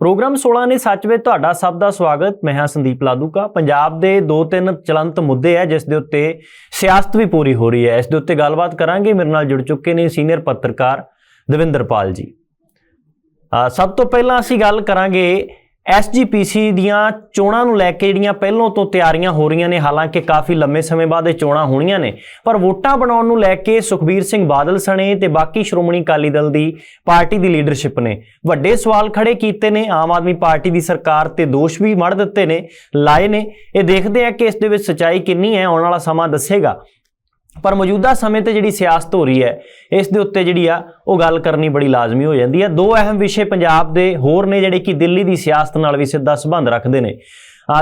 Programme 16 ਨੇ ਸੱਚ ਵਿੱਚ ਤੁਹਾਡਾ ਸਭ ਦਾ ਸਵਾਗਤ। ਮੈਂ ਹਾਂ ਸੰਦੀਪ ਲਾਦੂਕਾ। ਪੰਜਾਬ ਦੇ ਦੋ ਤਿੰਨ ਚਲੰਤ ਮੁੱਦੇ ਹੈ ਜਿਸ ਦੇ ਉੱਤੇ ਸਿਆਸਤ ਵੀ ਪੂਰੀ ਹੋ ਰਹੀ ਹੈ। ਇਸ ਦੇ ਉੱਤੇ ਗੱਲਬਾਤ ਕਰਾਂਗੇ। ਮੇਰੇ ਨਾਲ ਜੁੜ ਚੁੱਕੇ ਨੇ ਸੀਨੀਅਰ ਪੱਤਰਕਾਰ ਦਵਿੰਦਰਪਾਲ ਜੀ। ਸਭ ਤੋਂ ਪਹਿਲਾਂ ਅਸੀਂ ਗੱਲ ਕਰਾਂਗੇ ਐਸਜੀਪੀਸੀ ਦੀਆਂ ਚੋਣਾਂ ਨੂੰ ਲੈ ਕੇ ਜਿਹੜੀਆਂ ਪਹਿਲਾਂ ਤੋਂ ਤਿਆਰੀਆਂ ਹੋ ਰਹੀਆਂ ਨੇ, ਹਾਲਾਂਕਿ ਕਾਫੀ ਲੰਮੇ ਸਮੇਂ ਬਾਅਦ ਇਹ ਚੋਣਾਂ ਹੋਣੀਆਂ ਨੇ, ਪਰ ਵੋਟਾਂ ਬਣਾਉਣ ਨੂੰ ਲੈ ਕੇ ਸੁਖਬੀਰ ਸਿੰਘ ਬਾਦਲ ਸਣੇ ਤੇ ਬਾਕੀ ਸ਼੍ਰੋਮਣੀ ਅਕਾਲੀ ਦਲ ਦੀ ਪਾਰਟੀ ਦੀ ਲੀਡਰਸ਼ਿਪ ਨੇ। ਵੱਡੇ ਸਵਾਲ ਖੜੇ ਕੀਤੇ ਨੇ, ਆਮ ਆਦਮੀ ਪਾਰਟੀ ਦੀ ਸਰਕਾਰ ਤੇ ਦੋਸ਼ ਵੀ ਮੜ ਦਿੱਤੇ ਨੇ, ਲਾਏ ਨੇ। ਇਹ ਦੇਖਦੇ ਆ ਕਿ ਇਸ ਦੇ ਵਿੱਚ ਸਚਾਈ ਕਿੰਨੀ ਹੈ, ਆਉਣ ਵਾਲਾ ਸਮਾਂ ਦੱਸੇਗਾ। ਪਰ ਮੌਜੂਦਾ ਸਮੇਂ ਤੇ ਜਿਹੜੀ ਸਿਆਸਤ ਹੋ ਰਹੀ ਹੈ, ਇਸ ਦੇ ਉੱਤੇ ਜਿਹੜੀ ਆ, ਉਹ ਗੱਲ ਕਰਨੀ ਬੜੀ ਲਾਜ਼ਮੀ ਹੋ ਜਾਂਦੀ ਹੈ। ਦੋ ਅਹਿਮ ਵਿਸ਼ੇ ਪੰਜਾਬ ਦੇ ਹੋਰ ਨੇ ਜਿਹੜੇ ਕਿ ਦਿੱਲੀ ਦੀ ਸਿਆਸਤ ਨਾਲ ਵੀ ਸਿੱਧਾ ਸੰਬੰਧ ਰੱਖਦੇ ਨੇ।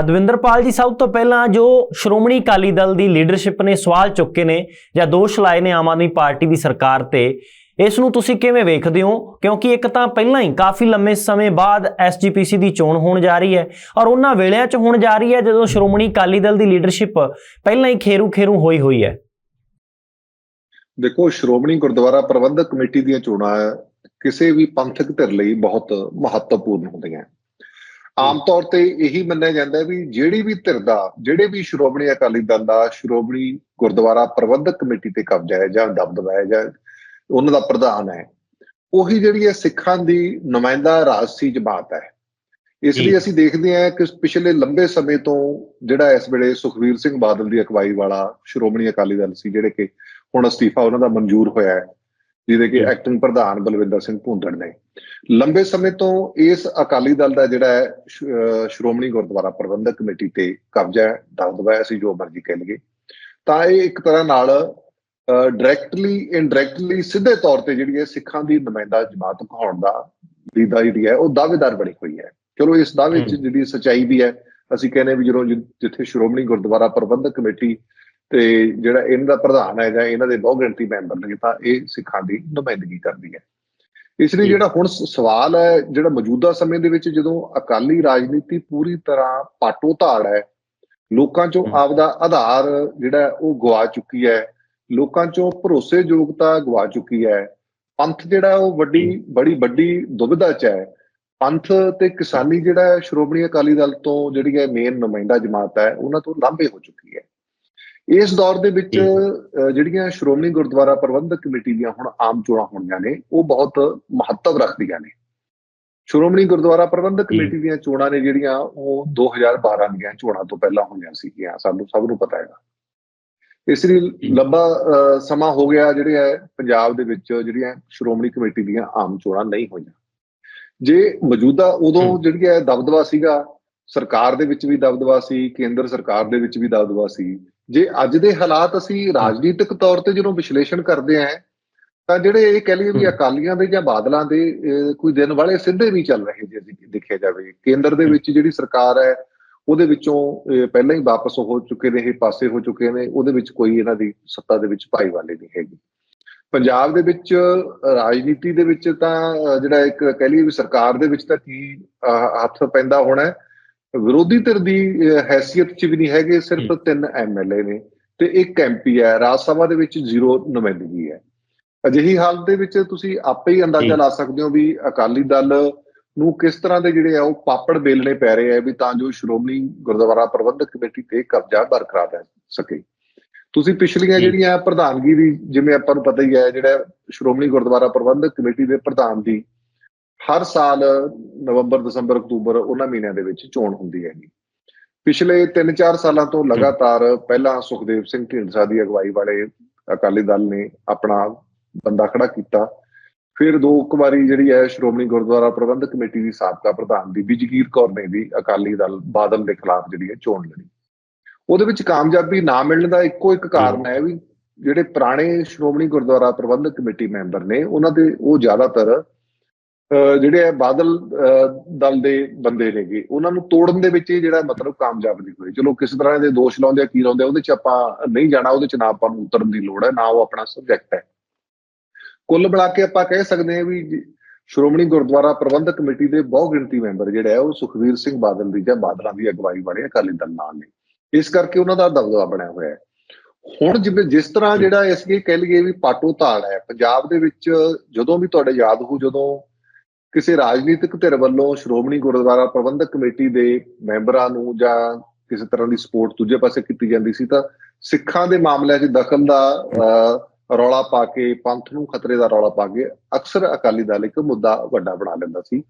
ਦਵਿੰਦਰਪਾਲ ਜੀ, ਸਭ ਤੋਂ ਪਹਿਲਾਂ ਜੋ ਸ਼੍ਰੋਮਣੀ ਅਕਾਲੀ ਦਲ ਦੀ ਲੀਡਰਸ਼ਿਪ ਨੇ ਸਵਾਲ ਚੁੱਕੇ ਨੇ ਜਾਂ ਦੋਸ਼ ਲਾਏ ਨੇ ਆਮ ਆਦਮੀ ਪਾਰਟੀ ਦੀ ਸਰਕਾਰ ਤੇ, ਇਸ ਨੂੰ ਤੁਸੀਂ ਕਿਵੇਂ ਵੇਖਦੇ ਹੋ? ਕਿਉਂਕਿ ਇੱਕ ਤਾਂ ਪਹਿਲਾਂ ਹੀ ਕਾਫੀ ਲੰਮੇ ਸਮੇਂ ਬਾਅਦ ਐਸਜੀਪੀਸੀ ਦੀ ਚੋਣ ਹੋਣ ਜਾ ਰਹੀ ਹੈ ਔਰ ਉਹਨਾਂ ਵੇਲਿਆਂ 'ਚ ਹੋਣ ਜਾ ਰਹੀ ਹੈ ਜਦੋਂ ਸ਼੍ਰੋਮਣੀ ਅਕਾਲੀ ਦਲ ਦੀ ਲੀਡਰਸ਼ਿਪ ਪਹਿਲਾਂ ਹੀ ਖੇਰੂ ਖੇਰੂ ਹੋਈ ਹੋਈ ਹੈ। ਦੇਖੋ ਸ਼੍ਰੋਮਣੀ ਗੁਰਦੁਆਰਾ ਪ੍ਰਬੰਧਕ ਕਮੇਟੀ ਦੀਆਂ ਚੋਣਾਂ ਕਿਸੇ ਵੀ ਪੰਥਕ ਧਿਰ ਲਈ ਬਹੁਤ ਮਹੱਤਵਪੂਰਨ ਹੁੰਦੀਆਂ ਆਮ ਤੌਰ ਤੇ ਇਹੀ ਮੰਨਿਆ ਜਾਂਦਾ ਹੈ ਵੀ ਜਿਹੜੀ ਵੀ ਧਿਰ ਦਾ ਜਿਹੜੇ ਵੀ ਸ਼੍ਰੋਮਣੀ ਅਕਾਲੀ ਦਲ ਦਾ ਸ਼੍ਰੋਮਣੀ ਗੁਰਦੁਆਰਾ ਪ੍ਰਬੰਧਕ ਕਮੇਟੀ ਤੇ ਕਬਜ਼ਾ ਹੈ ਜਾਂ ਦਬਦਬਾ ਹੈ ਜਾਂ ਉਹਨਾਂ ਦਾ ਪ੍ਰਧਾਨ ਹੈ ਉਹੀ ਜਿਹੜੀ ਹੈ ਸਿੱਖਾਂ ਦੀ ਨੁਮਾਇੰਦਾ ਰਾਜਸੀ ਜਮਾਤ ਹੈ ਇਸ। ਲਈ ਅਸੀਂ ਦੇਖਦੇ ਹਾਂ ਕਿ ਪਿਛਲੇ ਲੰਬੇ ਸਮੇਂ ਤੋਂ ਜਿਹੜਾ ਇਸ ਵੇਲੇ ਸੁਖਵੀਰ ਸਿੰਘ ਬਾਦਲ ਦੀ ਅਗਵਾਈ ਵਾਲਾ ਸ਼੍ਰੋਮਣੀ ਅਕਾਲੀ ਦਲ ਸੀ ਜਿਹੜੇ ਕਿ ਹੁਣ ਅਸਤੀਫਾ ਉਹਨਾਂ ਦਾ ਮਨਜ਼ੂਰ ਹੋਇਆ ਹੈ ਜਿਹਦੇ ਕਿ। ਐਕਟਿੰਗ ਪ੍ਰਧਾਨ ਬਲਵਿੰਦਰ ਸਿੰਘ ਭੁੰਦੜ ਨੇ ਲੰਬੇ ਸਮੇਂ ਤੋਂ ਇਸ ਅਕਾਲੀ ਦਲ ਦਾ ਜਿਹੜਾ ਹੈ ਸ਼੍ਰੋਮਣੀ ਗੁਰਦੁਆਰਾ ਪ੍ਰਬੰਧਕ ਕਮੇਟੀ ਤੇ ਕਬਜ਼ਾ ਦਬਦਬਾ ਹੈ ਅਸੀਂ ਜੋ ਮਰਜ਼ੀ ਕਹਿ ਲਈਏ ਤਾਂ ਇਹ ਇੱਕ ਤਰ੍ਹਾਂ ਨਾਲ ਡਾਇਰੈਕਟਲੀ ਇਨਡਾਇਰੈਕਟਲੀ ਸਿੱਧੇ ਤੌਰ ਤੇ ਜਿਹੜੀ ਹੈ ਸਿੱਖਾਂ ਦੀ ਨੁਮਾਇੰਦਾ ਜਮਾਤ ਕਹਾਉਣ ਦਾ ਦੀ ਦਾ ਜਿਹੜੀ ਹੈ ਉਹ ਦਾਅਵੇਦਾਰ ਬਣੀ ਹੋਈ ਹੈ ਚਲੋ ਇਸ ਦਾਅਵੇ ਚ। ਜਿਹੜੀ ਸਚਾਈ ਵੀ ਹੈ ਅਸੀਂ ਕਹਿੰਦੇ ਵੀ ਜਦੋਂ ਜਿੱਥੇ ਸ਼੍ਰੋਮਣੀ ਗੁਰਦੁਆਰਾ ਪ੍ਰਬੰਧਕ ਕਮੇਟੀ ਤੇ ਜਿਹੜਾ ਇਹਨਾਂ ਦਾ ਪ੍ਰਧਾਨ ਹੈ ਜਾਂ ਇਹਨਾਂ ਦੇ ਬਹੁਗਿਣਤੀ ਮੈਂਬਰ ਨੇ ਤਾਂ ਇਹ ਸਿੱਖਾਂ ਦੀ ਨੁਮਾਇੰਦਗੀ ਕਰਦੀ ਹੈ ਇਸ ਲਈ। ਜਿਹੜਾ ਹੁਣ ਸਵਾਲ ਹੈ ਜਿਹੜਾ ਮੌਜੂਦਾ ਸਮੇਂ ਦੇ ਵਿੱਚ ਜਦੋਂ ਅਕਾਲੀ ਰਾਜਨੀਤੀ ਪੂਰੀ ਤਰ੍ਹਾਂ ਪਾਟੋ ਧਾੜ ਹੈ ਲੋਕਾਂ ਚੋਂ ਹਮ। ਆਪਦਾ ਆਧਾਰ ਜਿਹੜਾ ਉਹ ਗਵਾ ਚੁੱਕੀ ਹੈ ਲੋਕਾਂ ਚੋਂ ਭਰੋਸੇਯੋਗਤਾ ਗਵਾ ਚੁੱਕੀ ਹੈ ਪੰਥ ਜਿਹੜਾ ਉਹ ਵੱਡੀ ਬੜੀ ਵੱਡੀ ਦੁਬਿਧਾ ਚ ਹੈ ਪੰਥ ਤੇ ਕਿਸਾਨੀ ਜਿਹੜਾ ਸ਼੍ਰੋਮਣੀ ਅਕਾਲੀ ਦਲ ਤੋਂ ਜਿਹੜੀ ਹੈ ਮੇਨ ਨੁਮਾਇੰਦਾ ਜਮਾਤ ਹੈ ਉਹਨਾਂ ਤੋਂ ਲਾਂਭੇ ਹੋ ਚੁੱਕੀ ਹੈ ਇਸ ਦੌਰ ਦੇ ਵਿੱਚ ਜਿਹੜੀਆਂ ਸ਼੍ਰੋਮਣੀ ਗੁਰਦੁਆਰਾ ਪ੍ਰਬੰਧਕ ਕਮੇਟੀ ਦੀਆਂ ਹੁਣ ਆਮ ਚੋਣਾਂ ਹੋਣੀਆਂ ਨੇ ਉਹ ਬਹੁਤ ਮਹੱਤਵ ਰੱਖਦੀਆਂ ਨੇ ਸ਼੍ਰੋਮਣੀ ਗੁਰਦੁਆਰਾ ਪ੍ਰਬੰਧਕ। ਕਮੇਟੀ ਦੀਆਂ ਚੋਣਾਂ ਨੇ ਜਿਹੜੀਆਂ ਉਹ 2012 ਦੀਆਂ ਚੋਣਾਂ ਤੋਂ ਪਹਿਲਾਂ ਹੋਈਆਂ ਸੀਗੀਆਂ ਸਾਨੂੰ ਸਭ ਨੂੰ ਪਤਾ ਹੈਗਾ ਇਸ ਲਈ। ਲੰਬਾ ਸਮਾਂ ਹੋ ਗਿਆ ਜਿਹੜੇ ਹੈ ਪੰਜਾਬ ਦੇ ਵਿੱਚ ਜਿਹੜੀਆਂ ਸ਼੍ਰੋਮਣੀ ਕਮੇਟੀ ਦੀਆਂ ਆਮ ਚੋਣਾਂ ਨਹੀਂ ਹੋਈਆਂ ਜੇ ਮੌਜੂਦਾ ਉਦੋਂ। ਜਿਹੜੀ ਹੈ ਦਬਦਬਾ ਸੀਗਾ ਸਰਕਾਰ ਦੇ ਵਿੱਚ ਵੀ ਦਬਦਬਾ ਸੀ ਕੇਂਦਰ ਸਰਕਾਰ ਦੇ ਵਿੱਚ ਵੀ ਦਬਦਬਾ ਸੀ ਜੇ ਅੱਜ ਦੇ ਹਾਲਾਤ ਅਸੀਂ ਰਾਜਨੀਤਿਕ ਤੌਰ ਤੇ ਜਦੋਂ ਵਿਸ਼ਲੇਸ਼ਣ ਕਰਦੇ ਆਂ ਤਾਂ ਜਿਹੜੇ ਇਹ ਕਹਿ ਲਈਏ ਵੀ। ਅਕਾਲੀਆਂ ਦੇ ਜਾਂ ਬਾਦਲਾਂ ਦੇ ਕੋਈ ਦਿਨ ਵਾਲੇ ਸਿੱਧੇ ਨਹੀਂ ਚੱਲ ਰਹੇ ਜੇ ਅਸੀਂ ਦੇਖਿਆ ਜਾਵੇ ਕੇਂਦਰ ਦੇ। ਵਿੱਚ ਜਿਹੜੀ ਸਰਕਾਰ ਹੈ ਉਹਦੇ ਵਿੱਚੋਂ ਪਹਿਲਾਂ ਹੀ ਵਾਪਸ ਹੋ ਚੁੱਕੇ ਨੇ ਇਹ ਪਾਸੇ ਹੋ ਚੁੱਕੇ ਨੇ ਉਹਦੇ ਵਿੱਚ ਕੋਈ ਇਹਨਾਂ ਦੀ ਸੱਤਾ ਦੇ ਵਿੱਚ ਭਾਈਵਾਲੀ ਨਹੀਂ ਹੈਗੀ ਪੰਜਾਬ ਦੇ ਵਿੱਚ ਰਾਜਨੀਤੀ ਦੇ ਵਿੱਚ ਤਾਂ ਜਿਹੜਾ ਇੱਕ ਕਹਿ ਲਈਏ ਵੀ ਸਰਕਾਰ ਦੇ ਵਿੱਚ ਤਾਂ ਕੀ ਹੱਥ ਪੈਂਦਾ ਹੋਣਾ। ਵਿਰੋਧੀ ਧਿਰ ਦੀ ਹੈਸੀਅਤ 'ਚ ਵੀ ਨਹੀਂ ਹੈਗੇ ਸਿਰਫ ਤਿੰਨ ਐਮਐਲਏ ਨੇ ਤੇ ਇੱਕ ਐਮਪੀ ਹੈ ਰਾਜ ਸਭਾ ਦੇ ਵਿੱਚ ਜ਼ੀਰੋ ਨੁਮਾਇੰਦਗੀ ਹੈ ਅਜਿਹੀ ਹਾਲਤ ਦੇ ਵਿੱਚ ਤੁਸੀਂ ਆਪੇ ਹੀ ਅੰਦਾਜ਼ਾ। ਲਾ ਸਕਦੇ ਹੋ ਵੀ ਅਕਾਲੀ ਦਲ ਨੂੰ ਕਿਸ ਤਰ੍ਹਾਂ ਦੇ ਜਿਹੜੇ ਆ ਉਹ ਪਾਪੜ ਬੇਲਣੇ ਪੈ ਰਹੇ ਆ ਵੀ ਤਾਂ ਜੋ ਸ਼੍ਰੋਮਣੀ ਗੁਰਦੁਆਰਾ ਪ੍ਰਬੰਧਕ ਕਮੇਟੀ ਤੇ ਕਬਜ਼ਾ ਬਰਕਰਾਰ ਰਹਿ ਸਕੇ ਤੁਸੀਂ ਪਿਛਲੀਆਂ। ਜਿਹੜੀਆਂ ਪ੍ਰਧਾਨਗੀ ਦੀ ਜਿਵੇਂ ਆਪਾਂ ਨੂੰ ਪਤਾ ਹੀ ਹੈ ਜਿਹੜਾ ਸ਼੍ਰੋਮਣੀ ਗੁਰਦੁਆਰਾ ਪ੍ਰਬੰਧਕ ਕਮੇਟੀ ਦੇ ਪ੍ਰਧਾਨ ਦੀ ਹਰ ਸਾਲ ਨਵੰਬਰ ਦਸੰਬਰ ਅਕਤੂਬਰ ਉਹਨਾਂ ਮਹੀਨਿਆਂ ਦੇ ਵਿੱਚ ਚੋਣ ਹੁੰਦੀ ਹੈਗੀ। ਪਿਛਲੇ 3-4 ਸਾਲਾਂ ਤੋਂ ਲਗਾਤਾਰ ਪਹਿਲਾਂ ਸੁਖਦੇਵ ਸਿੰਘ ਢੀਂਡਸਾ ਦੀ ਅਗਵਾਈ ਵਾਲੇ ਅਕਾਲੀ ਦਲ ਨੇ ਆਪਣਾ ਬੰਦਾ ਖੜਾ ਕੀਤਾ। ਫਿਰ ਦੋ ਕੁ ਵਾਰੀ ਜਿਹੜੀ ਹੈ ਸ਼੍ਰੋਮਣੀ ਗੁਰਦੁਆਰਾ ਪ੍ਰਬੰਧਕ ਕਮੇਟੀ ਦੀ ਸਾਬਕਾ ਪ੍ਰਧਾਨ ਬੀਬੀ ਜਗੀਰ ਕੌਰ ਨੇ ਵੀ ਅਕਾਲੀ ਦਲ ਬਾਦਲ ਦੇ ਖਿਲਾਫ ਜਿਹੜੀ ਹੈ ਚੋਣ ਲੜੀ। ਉਹਦੇ ਵਿੱਚ ਕਾਮਯਾਬੀ ਨਾ ਮਿਲਣ ਦਾ ਇੱਕੋ ਇੱਕ ਕਾਰਨ ਹੈ ਵੀ ਜਿਹੜੇ ਪੁਰਾਣੇ ਸ਼੍ਰੋਮਣੀ ਗੁਰਦੁਆਰਾ ਪ੍ਰਬੰਧਕ ਕਮੇਟੀ ਮੈਂਬਰ ਨੇ ਉਹਨਾਂ ਦੇ ਉਹ ਜ਼ਿਆਦਾਤਰ ਜਿਹੜੇ ਹੈ ਬਾਦਲ ਦਲ ਦੇ ਬੰਦੇ ਨੇਗੇ, ਉਹਨਾਂ ਨੂੰ ਤੋੜਨ ਦੇ ਵਿੱਚ ਇਹ ਜਿਹੜਾ ਮਤਲਬ ਕਾਮਯਾਬ ਨਹੀਂ ਹੋਏ। ਚਲੋ ਕਿਸ ਤਰ੍ਹਾਂ ਦੇ ਦੋਸ਼ ਲਾਉਂਦੇ ਆ, ਕੀ ਲਾਉਂਦੇ ਆ, ਉਹਦੇ ਚ ਆਪਾਂ ਨਹੀਂ ਜਾਣਾ, ਉਹਦੇ ਚ ਨਾ ਆਪਾਂ ਨੂੰ ਉਤਰਨ ਦੀ ਲੋੜ ਹੈ, ਨਾ ਉਹ ਆਪਣਾ ਸਬਜੈਕਟ ਹੈ। ਕੁੱਲ ਮਿਲਾ ਕੇ ਆਪਾਂ ਕਹਿ ਸਕਦੇ ਹਾਂ ਵੀ ਸ਼੍ਰੋਮਣੀ ਗੁਰਦੁਆਰਾ ਪ੍ਰਬੰਧਕ ਕਮੇਟੀ ਦੇ ਬਹੁ ਗਿਣਤੀ ਮੈਂਬਰ ਜਿਹੜਾ ਹੈ, ਉਹ ਸੁਖਵੀਰ ਸਿੰਘ ਬਾਦਲ ਦੀ ਜਾਂ ਬਾਦਲਾਂ ਦੀ ਅਗਵਾਈ ਵਾਲੇ ਅਕਾਲੀ ਦਲ ਨਾਲ ਨੇ। ਇਸ ਕਰਕੇ ਉਹਨਾਂ ਦਾ ਦਬਦਬਾ ਬਣਿਆ ਹੋਇਆ ਹੈ। ਹੁਣ ਜਿਵੇਂ ਜਿਸ ਤਰ੍ਹਾਂ ਜਿਹੜਾ ਇਸ ਕੀ ਕਹਿ ਲਈਏ ਵੀ ਪਾਟੋ ਧਾੜ ਹੈ, ਪੰਜਾਬ ਦੇ ਵਿੱਚ ਜਦੋਂ ਵੀ ਤੁਹਾਡੇ ਯਾਦ ਹੋ, ਜਦੋਂ ਕਿਸੇ ਰਾਜਨੀਤਿਕ ਧਿਰ ਵੱਲੋਂ ਸ਼੍ਰੋਮਣੀ ਗੁਰਦੁਆਰਾ ਪ੍ਰਬੰਧਕ ਕਮੇਟੀ ਦੇ ਮੈਂਬਰਾਂ ਨੂੰ ਜਾਂ ਕਿਸੇ ਤਰ੍ਹਾਂ ਦੀ ਸਪੋਰਟ ਦੂਜੇ ਪਾਸੇ ਕੀਤੀ ਜਾਂਦੀ ਸੀ ਤਾਂ ਸਿੱਖਾਂ ਦੇ ਮਾਮਲਿਆਂ 'ਚ ਦਖਲ ਦਾ ਅਹ, ਰੌਲਾ ਪਾ ਕੇ ਪੰਥ ਨੂੰ ਖਤਰੇ ਦਾ ਰੌਲਾ ਪਾ ਕੇ ਅਕਸਰ ਅਕਾਲੀ ਦਲ ਇੱਕ ਮੁੱਦਾ ਵੱਡਾ ਬਣਾ ਲੈਂਦਾ ਸੀ।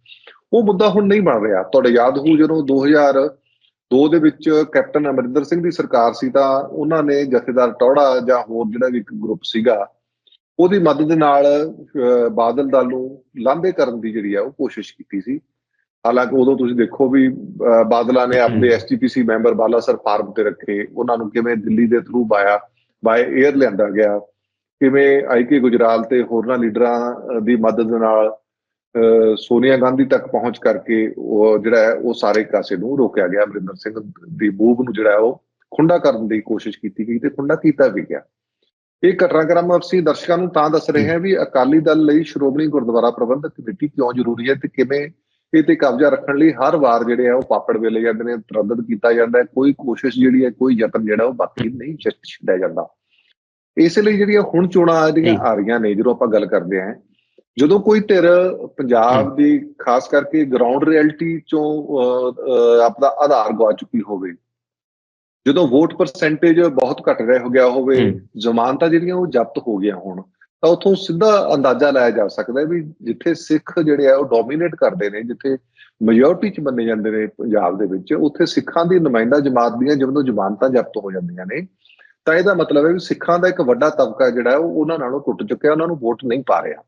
ਉਹ ਮੁੱਦਾ ਹੁਣ ਨਹੀਂ ਬਣ ਰਿਹਾ। ਤੁਹਾਡੇ ਯਾਦ ਹੋਊ ਜਦੋਂ 2002 ਦੇ ਵਿੱਚ ਕੈਪਟਨ ਅਮਰਿੰਦਰ ਸਿੰਘ ਦੀ ਸਰਕਾਰ ਸੀ ਤਾਂ ਉਹਨਾਂ ਨੇ ਜਥੇਦਾਰ ਟੌੜਾ ਜਾਂ ਹੋਰ ਜਿਹੜਾ ਵੀ ਇੱਕ ਗਰੁੱਪ ਸੀਗਾ ਉਹਦੀ ਮਦਦ ਨਾਲ ਬਾਦਲ ਦਲ ਨੂੰ ਲਾਂਭੇ ਕਰਨ ਦੀ ਜਿਹੜੀ ਆ ਉਹ ਕੋਸ਼ਿਸ਼ ਕੀਤੀ ਸੀ। ਹਾਲਾਂਕਿ ਉਦੋਂ ਤੁਸੀਂ ਦੇਖੋ ਵੀ ਬਾਦਲਾਂ ਨੇ ਆਪਣੇ ਐਸਜੀਪੀਸੀ ਮੈਂਬਰ ਬਾਲਾਸਰ ਫਾਰਮ ਤੇ ਰੱਖੇ। ਉਹਨਾਂ ਨੂੰ ਕਿਵੇਂ ਦਿੱਲੀ ਦੇ ਥਰੂ ਬਾਇਆ ਬਾਏ 에ਅਰ ਲਿਆਂਦਾ ਗਿਆ। ਕਿਵੇਂ ਆਈਕੇ ਗੁਜਰਾਲ ਤੇ ਹੋਰਨਾਂ ਲੀਡਰਾਂ ਦੀ ਮਦਦ ਨਾਲ ਸੋਨੀਆ ਗਾਂਧੀ ਤੱਕ ਪਹੁੰਚ ਕਰਕੇ ਉਹ ਜਿਹੜਾ ਹੈ ਉਹ ਸਾਰੇ ਕਾਸੇ ਨੂੰ ਰੋਕਿਆ ਗਿਆ। ਅਮਰਿੰਦਰ ਸਿੰਘ ਦੀ ਮੂਵ ਨੂੰ ਜਿਹੜਾ ਉਹ ਖੁੰਡਾ ਕਰਨ ਦੀ ਕੋਸ਼ਿਸ਼ ਕੀਤੀ ਗਈ ਤੇ ਖੁੰਡਾ ਕੀਤਾ ਵੀ ਗਿਆ। ਇਹ ਘਟਨਾਕ੍ਰਮ ਅਸੀਂ ਦਰਸ਼ਕਾਂ ਨੂੰ ਤਾਂ ਦੱਸ ਰਹੇ ਹਾਂ ਵੀ ਅਕਾਲੀ ਦਲ ਲਈ ਸ਼੍ਰੋਮਣੀ ਗੁਰਦੁਆਰਾ ਪ੍ਰਬੰਧਕ ਕਮੇਟੀ ਕਿਉਂ ਜ਼ਰੂਰੀ ਹੈ ਤੇ ਕਿਵੇਂ ਇਹ ਤੇ ਕਬਜ਼ਾ ਰੱਖਣ ਲਈ ਹਰ ਵਾਰ ਜਿਹੜੇ ਆ ਉਹ ਪਾਪੜ ਵੇਲੇ ਜਾਂਦੇ ਨੇ ਤਰੱਦਦ ਕੀਤਾ ਜਾਂਦਾ ਹੈ ਕੋਈ ਕੋਸ਼ਿਸ਼ ਜਿਹੜੀ ਹੈ ਕੋਈ ਯਤਨ ਜਿਹੜਾ ਉਹ ਬਾਕੀ ਨਹੀਂ ਛੱਡ- ਛੱਡਿਆ ਜਾਂਦਾ ਇਸ ਲਈ ਜਿਹੜੀਆਂ ਹੁਣ ਚੋਣਾਂ ਜਿਹੜੀਆਂ ਜੀ। ਆ ਰਹੀਆਂ ਨੇ ਜਦੋਂ ਆਪਾਂ ਗੱਲ ਕਰਦੇ ਹਾਂ ਜਦੋਂ ਕੋਈ ਧਿਰ ਪੰਜਾਬ ਦੀ ਖਾਸ ਕਰਕੇ ਗਰਾਊਂਡ ਰਿਐਲਿਟੀ ਚੋਂ ਆਪਣਾ ਆਧਾਰ ਗਵਾ ਚੁੱਕੀ ਹੋਵੇ ਜਦੋਂ ਵੋਟ ਪਰਸੈਂਟੇਜ ਬਹੁਤ ਘਟ ਰਿਹਾ ਹੋ ਗਿਆ ਹੋਵੇ। ਜ਼ਮਾਨਤਾਂ ਜਿਹੜੀਆਂ ਉਹ ਜ਼ਬਤ ਹੋ ਗਈਆਂ ਹੋਣ ਤਾਂ ਉਥੋਂ ਸਿੱਧਾ ਅੰਦਾਜ਼ਾ ਲਾਇਆ ਜਾ ਸਕਦਾ ਹੈ ਵੀ ਜਿੱਥੇ ਸਿੱਖ ਜਿਹੜੇ ਆ ਉਹ ਡੋਮੀਨੇਟ ਕਰਦੇ ਨੇ ਜਿੱਥੇ ਮੈਜੋਰਟੀ ਚ ਮੰਨੇ ਜਾਂਦੇ ਨੇ ਪੰਜਾਬ ਦੇ ਵਿੱਚ ਉੱਥੇ ਸਿੱਖਾਂ ਦੀ ਨੁਮਾਇੰਦਾ ਜਮਾਤ ਦੀਆਂ ਜਦੋਂ ਜ਼ਮਾਨਤਾਂ ਜ਼ਬਤ ਹੋ ਜਾਂਦੀਆਂ ਨੇ ਤਾਂ ਇਹਦਾ ਮਤਲਬ ਹੈ ਵੀ ਸਿੱਖਾਂ ਦਾ ਇੱਕ ਵੱਡਾ ਤਬਕਾ ਜਿਹੜਾ ਉਹ ਉਹਨਾਂ ਨਾਲੋਂ ਟੁੱਟ ਚੁੱਕਿਆ ਉਹਨਾਂ ਨੂੰ ਵੋਟ ਨਹੀਂ ਪਾ ਰਿਹਾ